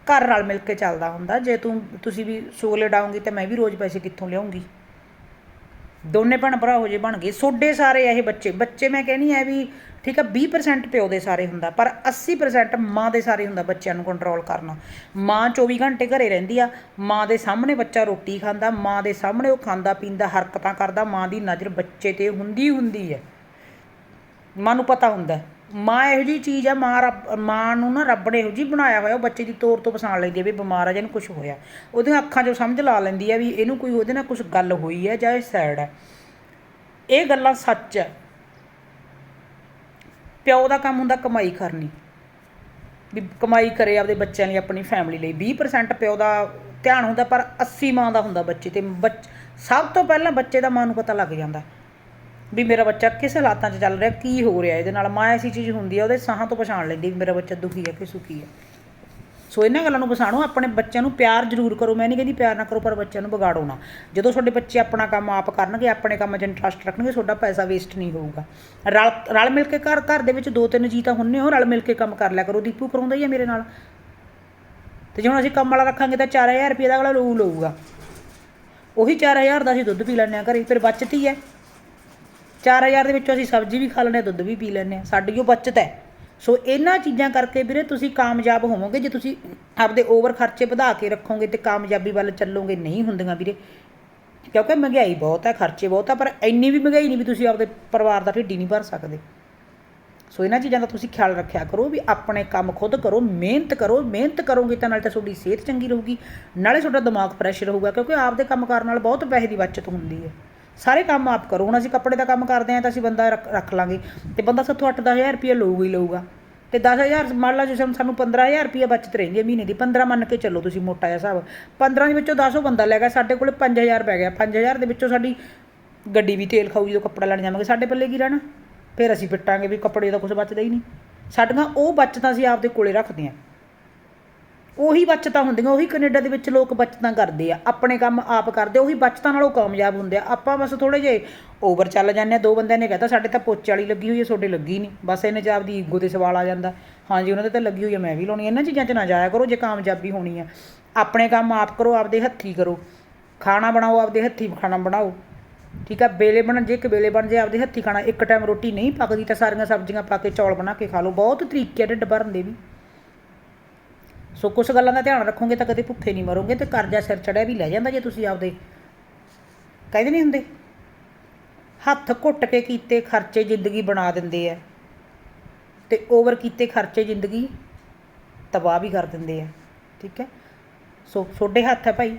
ਘਰ ਨਾਲ ਮਿਲ ਕੇ ਚੱਲਦਾ ਹੁੰਦਾ। ਜੇ ਤੂੰ ਤੁਸੀਂ ਵੀ ਸੋਲੇ ਡਾਉਂਗੀ ਤਾਂ ਮੈਂ ਵੀ ਰੋਜ਼ ਪੈਸੇ ਕਿੱਥੋਂ ਲਿਆਉਂਗੀ? ਦੋਨੇ ਭੈਣ ਭਰਾ ਹੋ ਜੇ ਬਣ ਗਏ। ਸੋਡੇ ਸਾਰੇ ਇਹ ਬੱਚੇ ਬੱਚੇ ਮੈਂ ਕਹਿਣੀ ਹੈ ਵੀ ਠੀਕ ਆ 20% ਪਿਓ ਦੇ ਸਾਰੇ ਹੁੰਦਾ ਪਰ 80% ਮਾਂ ਦੇ ਸਾਰੇ ਹੁੰਦਾ ਬੱਚਿਆਂ ਨੂੰ ਕੰਟਰੋਲ ਕਰਨਾ। ਮਾਂ 24 ਘੰਟੇ ਘਰੇ ਰਹਿੰਦੀ ਆ ਮਾਂ ਦੇ ਸਾਹਮਣੇ ਬੱਚਾ ਰੋਟੀ ਖਾਂਦਾ ਮਾਂ ਦੇ ਸਾਹਮਣੇ ਉਹ ਖਾਂਦਾ ਪੀਂਦਾ ਹਰਕਤਾਂ ਕਰਦਾ ਮਾਂ ਦੀ ਨਜ਼ਰ ਬੱਚੇ ਤੇ ਹੁੰਦੀ ਹੁੰਦੀ ਹੈ। ਮਾਂ ਨੂੰ ਪਤਾ ਹੁੰਦਾ ਮਾਂ ਇਹੋ ਜੀ ਚੀਜ਼ ਆ, ਮਾਂ ਰੱਬ, ਮਾਂ ਨੂੰ ਨਾ ਰੱਬ ਨੇ ਇਹੋ ਜੀ ਬਣਾਇਆ ਹੋਇਆ, ਉਹ ਬੱਚੇ ਦੀ ਤੌਰ ਤੋਂ ਪਛਾਣ ਲੈਂਦੀ ਹੈ ਵੀ ਬਿਮਾਰ ਆ ਜਾਂ ਇਹਨੂੰ ਕੁਝ ਹੋਇਆ। ਉਹਦੀਆਂ ਅੱਖਾਂ 'ਚੋਂ ਸਮਝ ਲਾ ਲੈਂਦੀ ਹੈ ਵੀ ਇਹਨੂੰ ਕੋਈ ਉਹਦੇ ਨਾਲ ਕੁਝ ਗੱਲ ਹੋਈ ਹੈ ਜਾਂ ਇਹ ਸੈਡ ਹੈ ਇਹ ਗੱਲਾਂ ਸੱਚ ਹੈ ਪਿਓ ਦਾ ਕੰਮ ਹੁੰਦਾ ਕਮਾਈ ਕਰਨੀ। ਵੀ ਕਮਾਈ ਕਰੇ ਆਪਦੇ ਬੱਚਿਆਂ ਲਈ, ਆਪਣੀ ਫੈਮਿਲੀ ਲਈ। 20% ਪਿਓ ਦਾ ਧਿਆਨ ਹੁੰਦਾ, ਪਰ 80 ਮਾਂ ਦਾ ਹੁੰਦਾ ਬੱਚੇ ਤੇ। ਬੱਚ, ਸਭ ਤੋਂ ਪਹਿਲਾਂ ਬੱਚੇ ਦਾ ਮਾਂ ਨੂੰ ਪਤਾ ਲੱਗ ਜਾਂਦਾ। ਵੀ ਮੇਰਾ ਬੱਚਾ ਕਿਸ ਹਾਲਾਤਾਂ 'ਚ ਚੱਲ ਰਿਹਾ, ਕੀ ਹੋ ਰਿਹਾ ਇਹਦੇ ਨਾਲ ਮਾਂ ਐਸੀ ਚੀਜ਼ ਹੁੰਦੀ ਆ, ਉਹਦੇ ਸਾਹਾਂ ਤੋਂ ਪਛਾਣ ਲੈਂਦੀ ਵੀ ਮੇਰਾ ਬੱਚਾ ਦੁਖੀ ਹੈ ਕਿ ਸੁਖੀ ਹੈ ਸੋ ਇਹਨਾਂ ਗੱਲਾਂ ਨੂੰ ਪਛਾਣੋ ਆਪਣੇ ਬੱਚਿਆਂ ਨੂੰ ਪਿਆਰ ਜ਼ਰੂਰ ਕਰੋ, ਮੈਂ ਨਹੀਂ ਕਹਿੰਦੀ ਪਿਆਰ ਨਾ ਕਰੋ, ਪਰ ਬੱਚਿਆਂ ਨੂੰ ਵਿਗਾੜੋ ਨਾ। ਜਦੋਂ ਤੁਹਾਡੇ ਬੱਚੇ ਆਪਣਾ ਕੰਮ ਆਪ ਕਰਨਗੇ, ਆਪਣੇ ਕੰਮ 'ਚ ਇੰਟਰਸਟ ਰੱਖਣਗੇ, ਤੁਹਾਡਾ ਪੈਸਾ ਵੇਸਟ ਨਹੀਂ ਹੋਊਗਾ। ਰਲ ਰਲ ਮਿਲ ਕੇ ਘਰ ਘਰ ਦੇ ਵਿੱਚ ਦੋ ਤਿੰਨ ਜੀ ਤਾਂ ਹੁੰਨੇ ਹੋ, ਰਲ ਮਿਲ ਕੇ ਕੰਮ ਕਰ ਲਿਆ ਕਰੋ, ਦੀਪੂ ਕਰਾਉਂਦਾ ਹੀ ਆ ਮੇਰੇ ਨਾਲ। ਤੇ ਜੇ ਹੁਣ ਅਸੀਂ ਕੰਮ ਵਾਲਾ ਰੱਖਾਂਗੇ ਤਾਂ 4000 ਰੁਪਏ ਦਾ ਅਗਲਾ ਲਊ ਲਊਗਾ। ਉਹੀ 4000 ਦਾ ਅਸੀਂ ਦੁੱਧ ਪੀ ਲੈਂਦੇ ਹਾਂ ਘਰੇ, ਫਿਰ ਬਚਤ ਹੀ ਹੈ। 4000 ਦੇ ਵਿੱਚੋਂ ਅਸੀਂ ਸਬਜ਼ੀ ਵੀ ਖਾ ਲੈਂਦੇ ਹਾਂ ਦੁੱਧ ਵੀ ਪੀ ਲੈਂਦੇ ਹਾਂ, ਸਾਡੀ ਉਹ ਬਚਤ ਹੈ। ਸੋ ਇਹਨਾਂ ਚੀਜ਼ਾਂ ਕਰਕੇ ਵੀਰੇ ਤੁਸੀਂ ਕਾਮਯਾਬ ਹੋਵੋਗੇ, ਜੇ ਤੁਸੀਂ ਆਪਦੇ ਓਵਰ ਖਰਚੇ ਵਧਾ ਕੇ ਰੱਖੋਗੇ ਤੇ ਕਾਮਯਾਬੀ ਵੱਲ ਚੱਲੋਗੇ, ਨਹੀਂ ਹੁੰਦੀਆਂ ਵੀਰੇ। ਕਿਉਂਕਿ ਮਹਿੰਗਾਈ ਬਹੁਤ ਹੈ, ਖਰਚੇ ਬਹੁਤ ਆ ਪਰ ਇੰਨੀ ਵੀ ਮਹਿੰਗਾਈ ਨਹੀਂ ਵੀ ਤੁਸੀਂ ਆਪਦੇ ਪਰਿਵਾਰ ਦਾ ਢਿੱਡ ਨਹੀਂ ਭਰ ਸਕਦੇ। ਸੋ ਇਹਨਾਂ ਚੀਜ਼ਾਂ ਦਾ ਤੁਸੀਂ ਖਿਆਲ ਰੱਖਿਆ ਕਰੋ ਵੀ ਆਪਣੇ ਕੰਮ ਖੁਦ ਕਰੋ, ਮਿਹਨਤ ਕਰੋ, ਮਿਹਨਤ ਕਰੋਗੇ ਤਾਂ ਨਾਲੇ ਤਾਂ ਤੁਹਾਡੀ ਸਿਹਤ ਚੰਗੀ ਰਹੂਗੀ, ਨਾਲੇ ਤੁਹਾਡਾ ਦਿਮਾਗ ਫਰੈਸ਼ ਰਹੂਗਾ, ਕਿਉਂਕਿ ਆਪਦੇ ਕੰਮ ਕਰਨ ਨਾਲ ਬਹੁਤ ਪੈਸੇ ਦੀ ਬਚਤ ਹੁੰਦੀ ਹੈ। ਸਾਰੇ ਕੰਮ ਆਪ ਕਰੋ। ਹੁਣ ਅਸੀਂ ਕੱਪੜੇ ਦਾ ਕੰਮ ਕਰਦੇ ਹਾਂ ਤਾਂ ਅਸੀਂ ਬੰਦਾ ਰੱਖ ਰੱਖ ਲਾਂਗੇ। ਤੇ ਬੰਦਾ ਸਾਥੋਂ 8-10000 ਰੁਪਏ ਲਊਗਾ ਹੀ ਲਊਗਾ। ਤੇ 10000 ਮੰਨ ਲਾ ਜੇ ਸਾਨੂੰ ਸਾਨੂੰ 15000 ਰੁਪਏ ਬਚਤ ਰਹਿੰਦੀ ਹੈ ਮਹੀਨੇ ਦੀ 15 ਮੰਨ ਕੇ ਚੱਲੋ ਤੁਸੀਂ ਮੋਟਾ ਜਿਹਾ ਹਿਸਾਬ। 15 ਦੇ ਵਿੱਚੋਂ 10 ਉਹ ਬੰਦਾ ਲੈ ਗਿਆ, ਸਾਡੇ ਕੋਲ 5000 ਪੈ ਗਿਆ। 5000 ਦੇ ਵਿੱਚੋਂ ਸਾਡੀ ਗੱਡੀ ਵੀ ਤੇਲ ਖਾਊ, ਜਦੋਂ ਕੱਪੜਾ ਲੈਣ ਜਾਵਾਂਗੇ। ਸਾਡੇ ਪੱਲੇ ਕੀ ਰਹਿਣਾ? ਫਿਰ ਅਸੀਂ ਫਿੱਟਾਂਗੇ ਵੀ ਕੱਪੜੇ ਦਾ ਕੁਝ ਬਚਦਾ ਹੀ ਨਹੀਂ। ਸਾਡੀਆਂ ਉਹ ਬਚਤਾਂ ਅਸੀਂ ਆਪਦੇ ਕੋਲੇ ਰੱਖਦੇ ਹਾਂ। ਉਹੀ ਬਚਤਾਂ ਹੁੰਦੀਆਂ, ਉਹੀ ਕੈਨੇਡਾ ਦੇ ਵਿੱਚ ਲੋਕ ਬਚਤਾਂ ਕਰਦੇ ਆ, ਆਪਣੇ ਕੰਮ ਆਪ ਕਰਦੇ ਉਹੀ ਬਚਤਾਂ ਨਾਲੋਂ ਕਾਮਯਾਬ ਹੁੰਦੇ ਆ। ਆਪਾਂ ਬਸ ਥੋੜੇ ਜੇ ਓਵਰ ਚੱਲ ਜਾਂਦੇ ਆ, ਦੋ ਬੰਦਿਆਂ ਨੇ ਕਹਤਾ, ਸਾਡੇ ਤਾਂ ਪੋਚੇ ਵਾਲੀ ਲੱਗੀ ਹੋਈ ਹੈ ਤੁਹਾਡੇ ਲੱਗੀ ਨਹੀਂ। ਬਸ ਇਹਨੇ ਚ ਆਪਦੀ ਈਗੋ ਤੇ ਸਵਾਲ ਆ ਜਾਂਦਾ। ਹਾਂਜੀ, ਉਹਨਾਂ ਦੇ ਤਾਂ ਲੱਗੀ ਹੋਈ ਹੈ ਮੈਂ ਵੀ ਲਾਉਣੀ ਇਹਨਾਂ ਚੀਜ਼ਾਂ 'ਚ ਨਾ ਜਾਇਆ ਕਰੋ ਜੇ ਕਾਮਯਾਬੀ ਹੋਣੀ ਆ। ਆਪਣੇ ਕੰਮ ਆਪ ਕਰੋ, ਆਪਦੇ ਹੱਥੀ ਕਰੋ। ਖਾਣਾ ਬਣਾਓ, ਆਪਦੇ ਹੱਥੀ ਖਾਣਾ ਬਣਾਓ। ਠੀਕ ਆ, ਵੇਲੇ ਬਣ, ਜੇ ਇੱਕ ਵੇਲੇ ਬਣ ਜੇ ਆਪਦੇ ਹੱਥੀ ਖਾਣਾ, ਇੱਕ ਟਾਈਮ ਰੋਟੀ ਨਹੀਂ ਪੱਕਦੀ ਤਾਂ ਸਾਰੀਆਂ ਸਬਜ਼ੀਆਂ ਪਾ ਕੇ ਚੌਲ ਬਣਾ ਕੇ ਖਾ ਲਓ। ਬਹੁਤ ਤਰੀਕੇ ਆ, ਢਿੱਡ ਭਰਨ ਦੇ ਵੀ। ਸੋ ਕੁਝ ਗੱਲਾਂ ਦਾ ਧਿਆਨ ਰੱਖੋਗੇ ਤਾਂ ਕਦੇ ਭੁੱਖੇ ਨਹੀਂ ਮਰੋਗੇ ਤੇ ਕਰਜ਼ਾ ਸਿਰ ਚੜਿਆ ਵੀ ਲੈ ਜਾਂਦਾ ਜੇ ਤੁਸੀਂ ਆਪਦੇ। ਕਹਿੰਦੇ ਨਹੀਂ ਹੁੰਦੇ? ਹੱਥ ਘੁੱਟ ਕੇ ਕੀਤੇ ਖਰਚੇ ਜ਼ਿੰਦਗੀ ਬਣਾ ਦਿੰਦੇ ਆ। ਤੇ ਓਵਰ ਕੀਤੇ ਖਰਚੇ ਜ਼ਿੰਦਗੀ ਤਬਾਹ ਵੀ ਕਰ ਦਿੰਦੇ ਆ। ਠੀਕ ਹੈ? ਸੋ ਤੁਹਾਡੇ ਹੱਥ ਹੈ ਭਾਈ।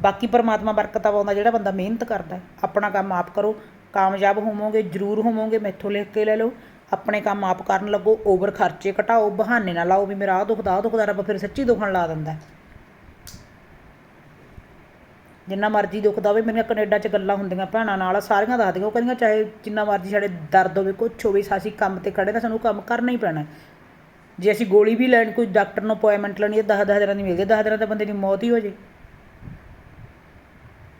ਬਾਕੀ ਪਰਮਾਤਮਾ ਬਰਕਤਾਂ ਪਾਉਂਦਾ ਜਿਹੜਾ ਬੰਦਾ ਮਿਹਨਤ ਕਰਦਾ ਆਪਣਾ ਕੰਮ ਆਪ ਕਰੋ। ਕਾਮਯਾਬ ਹੋਵੋਗੇ, ਜ਼ਰੂਰ ਹੋਵੋਗੇ, ਮੈਥੋਂ ਲਿਖ ਕੇ ਲੈ ਲਓ। ਆਪਣੇ ਕੰਮ ਆਪ ਕਰਨ ਲੱਗੋ ਓਵਰ ਖਰਚੇ ਘਟਾਓ, ਬਹਾਨੇ ਨਾ ਲਾਓ ਵੀ ਮੇਰਾ ਆਹ ਦੁਖਦਾ ਆਹ ਦੁਖਦਾ ਰੱਬ ਫਿਰ ਸੱਚੀ ਦੁਖਣ ਲਾ ਦਿੰਦਾ ਜਿੰਨਾ ਮਰਜ਼ੀ ਦੁਖਦਾ ਹੋਵੇ, ਮੇਰੀਆਂ ਕੈਨੇਡਾ 'ਚ ਗੱਲਾਂ ਹੁੰਦੀਆਂ, ਭੈਣਾਂ ਨਾਲ ਸਾਰੀਆਂ ਦੱਸਦੀਆਂ ਉਹ ਕਹਿੰਦੀਆਂ ਚਾਹੇ ਜਿੰਨਾ ਮਰਜ਼ੀ ਸਾਡੇ ਦਰਦ ਹੋਵੇ, ਕੁਛ ਹੋਵੇ ਅਸੀਂ ਕੰਮ ਤੇ ਖੜੇ ਤਾਂ ਸਾਨੂੰ ਕੰਮ ਕਰਨਾ ਹੀ ਪੈਣਾ ਜੇ ਅਸੀਂ ਗੋਲੀ ਵੀ ਲੈਣ, ਕੋਈ ਡਾਕਟਰ ਨੂੰ ਅਪਾਇੰਟਮੈਂਟ ਲੈਣੀ ਹੈ 10 10 ਦਿਨਾਂ ਦੀ ਮਿਲਦੀ 10 ਦਿਨਾਂ ਤਾਂ ਬੰਦੇ ਦੀ ਮੌਤ ਹੀ ਹੋ ਜੇ।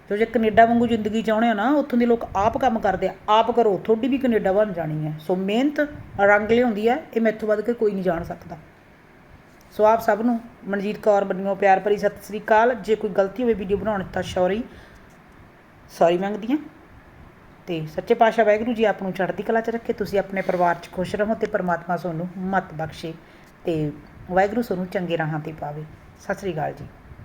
ਤੋ ਜੇ ਕੈਨੇਡਾ ਵਾਂਗੂ ਜ਼ਿੰਦਗੀ ਚਾਹੁੰਦੇ ਹੋ ਨਾ, ਉੱਥੋਂ ਦੇ ਲੋਕ ਆਪ ਕੰਮ ਕਰਦੇ ਆ, ਆਪ ਕਰੋ, ਤੁਹਾਡੀ ਵੀ ਕੈਨੇਡਾ ਬਣ ਜਾਣੀ ਹੈ। ਸੋ ਮਿਹਨਤ, ਰੰਗ ਲਿਆਉਂਦੀ ਹੈ, ਇਹ ਮੈਥੋਂ ਵੱਧ ਕੇ ਕੋਈ ਨਹੀਂ ਜਾਣ ਸਕਦਾ। ਸੋ ਆਪ ਸਭ ਨੂੰ ਮਨਜੀਤ ਕੌਰ ਬੰਨਿਓ ਪਿਆਰ ਭਰੀ ਸਤਿ ਸ੍ਰੀ ਅਕਾਲ। ਜੇ ਕੋਈ ਗਲਤੀ ਹੋਵੇ ਵੀਡੀਓ ਬਣਾਉਣ, ਤਾਂ ਸੌਰੀ ਸੌਰੀ ਮੰਗਦੀ ਹਾਂ। ਤੇ ਸੱਚੇ ਪਾਤਸ਼ਾਹ ਵਾਹਿਗੁਰੂ ਜੀ ਆਪ ਨੂੰ ਚੜ੍ਹਦੀ ਕਲਾ 'ਚ ਰੱਖੇ, ਤੁਸੀਂ ਆਪਣੇ ਪਰਿਵਾਰ 'ਚ ਖੁਸ਼ ਰਹੋ ਤੇ ਪਰਮਾਤਮਾ ਤੁਹਾਨੂੰ ਮਤ ਬਖਸ਼ੇ ਤੇ ਵਾਹਿਗੁਰੂ ਤੁਹਾਨੂੰ ਚੰਗੇ ਰਾਹਾਂ ਤੇ ਪਾਵੇ। ਸਤਿ ਸ੍ਰੀ ਅਕਾਲ ਜੀ।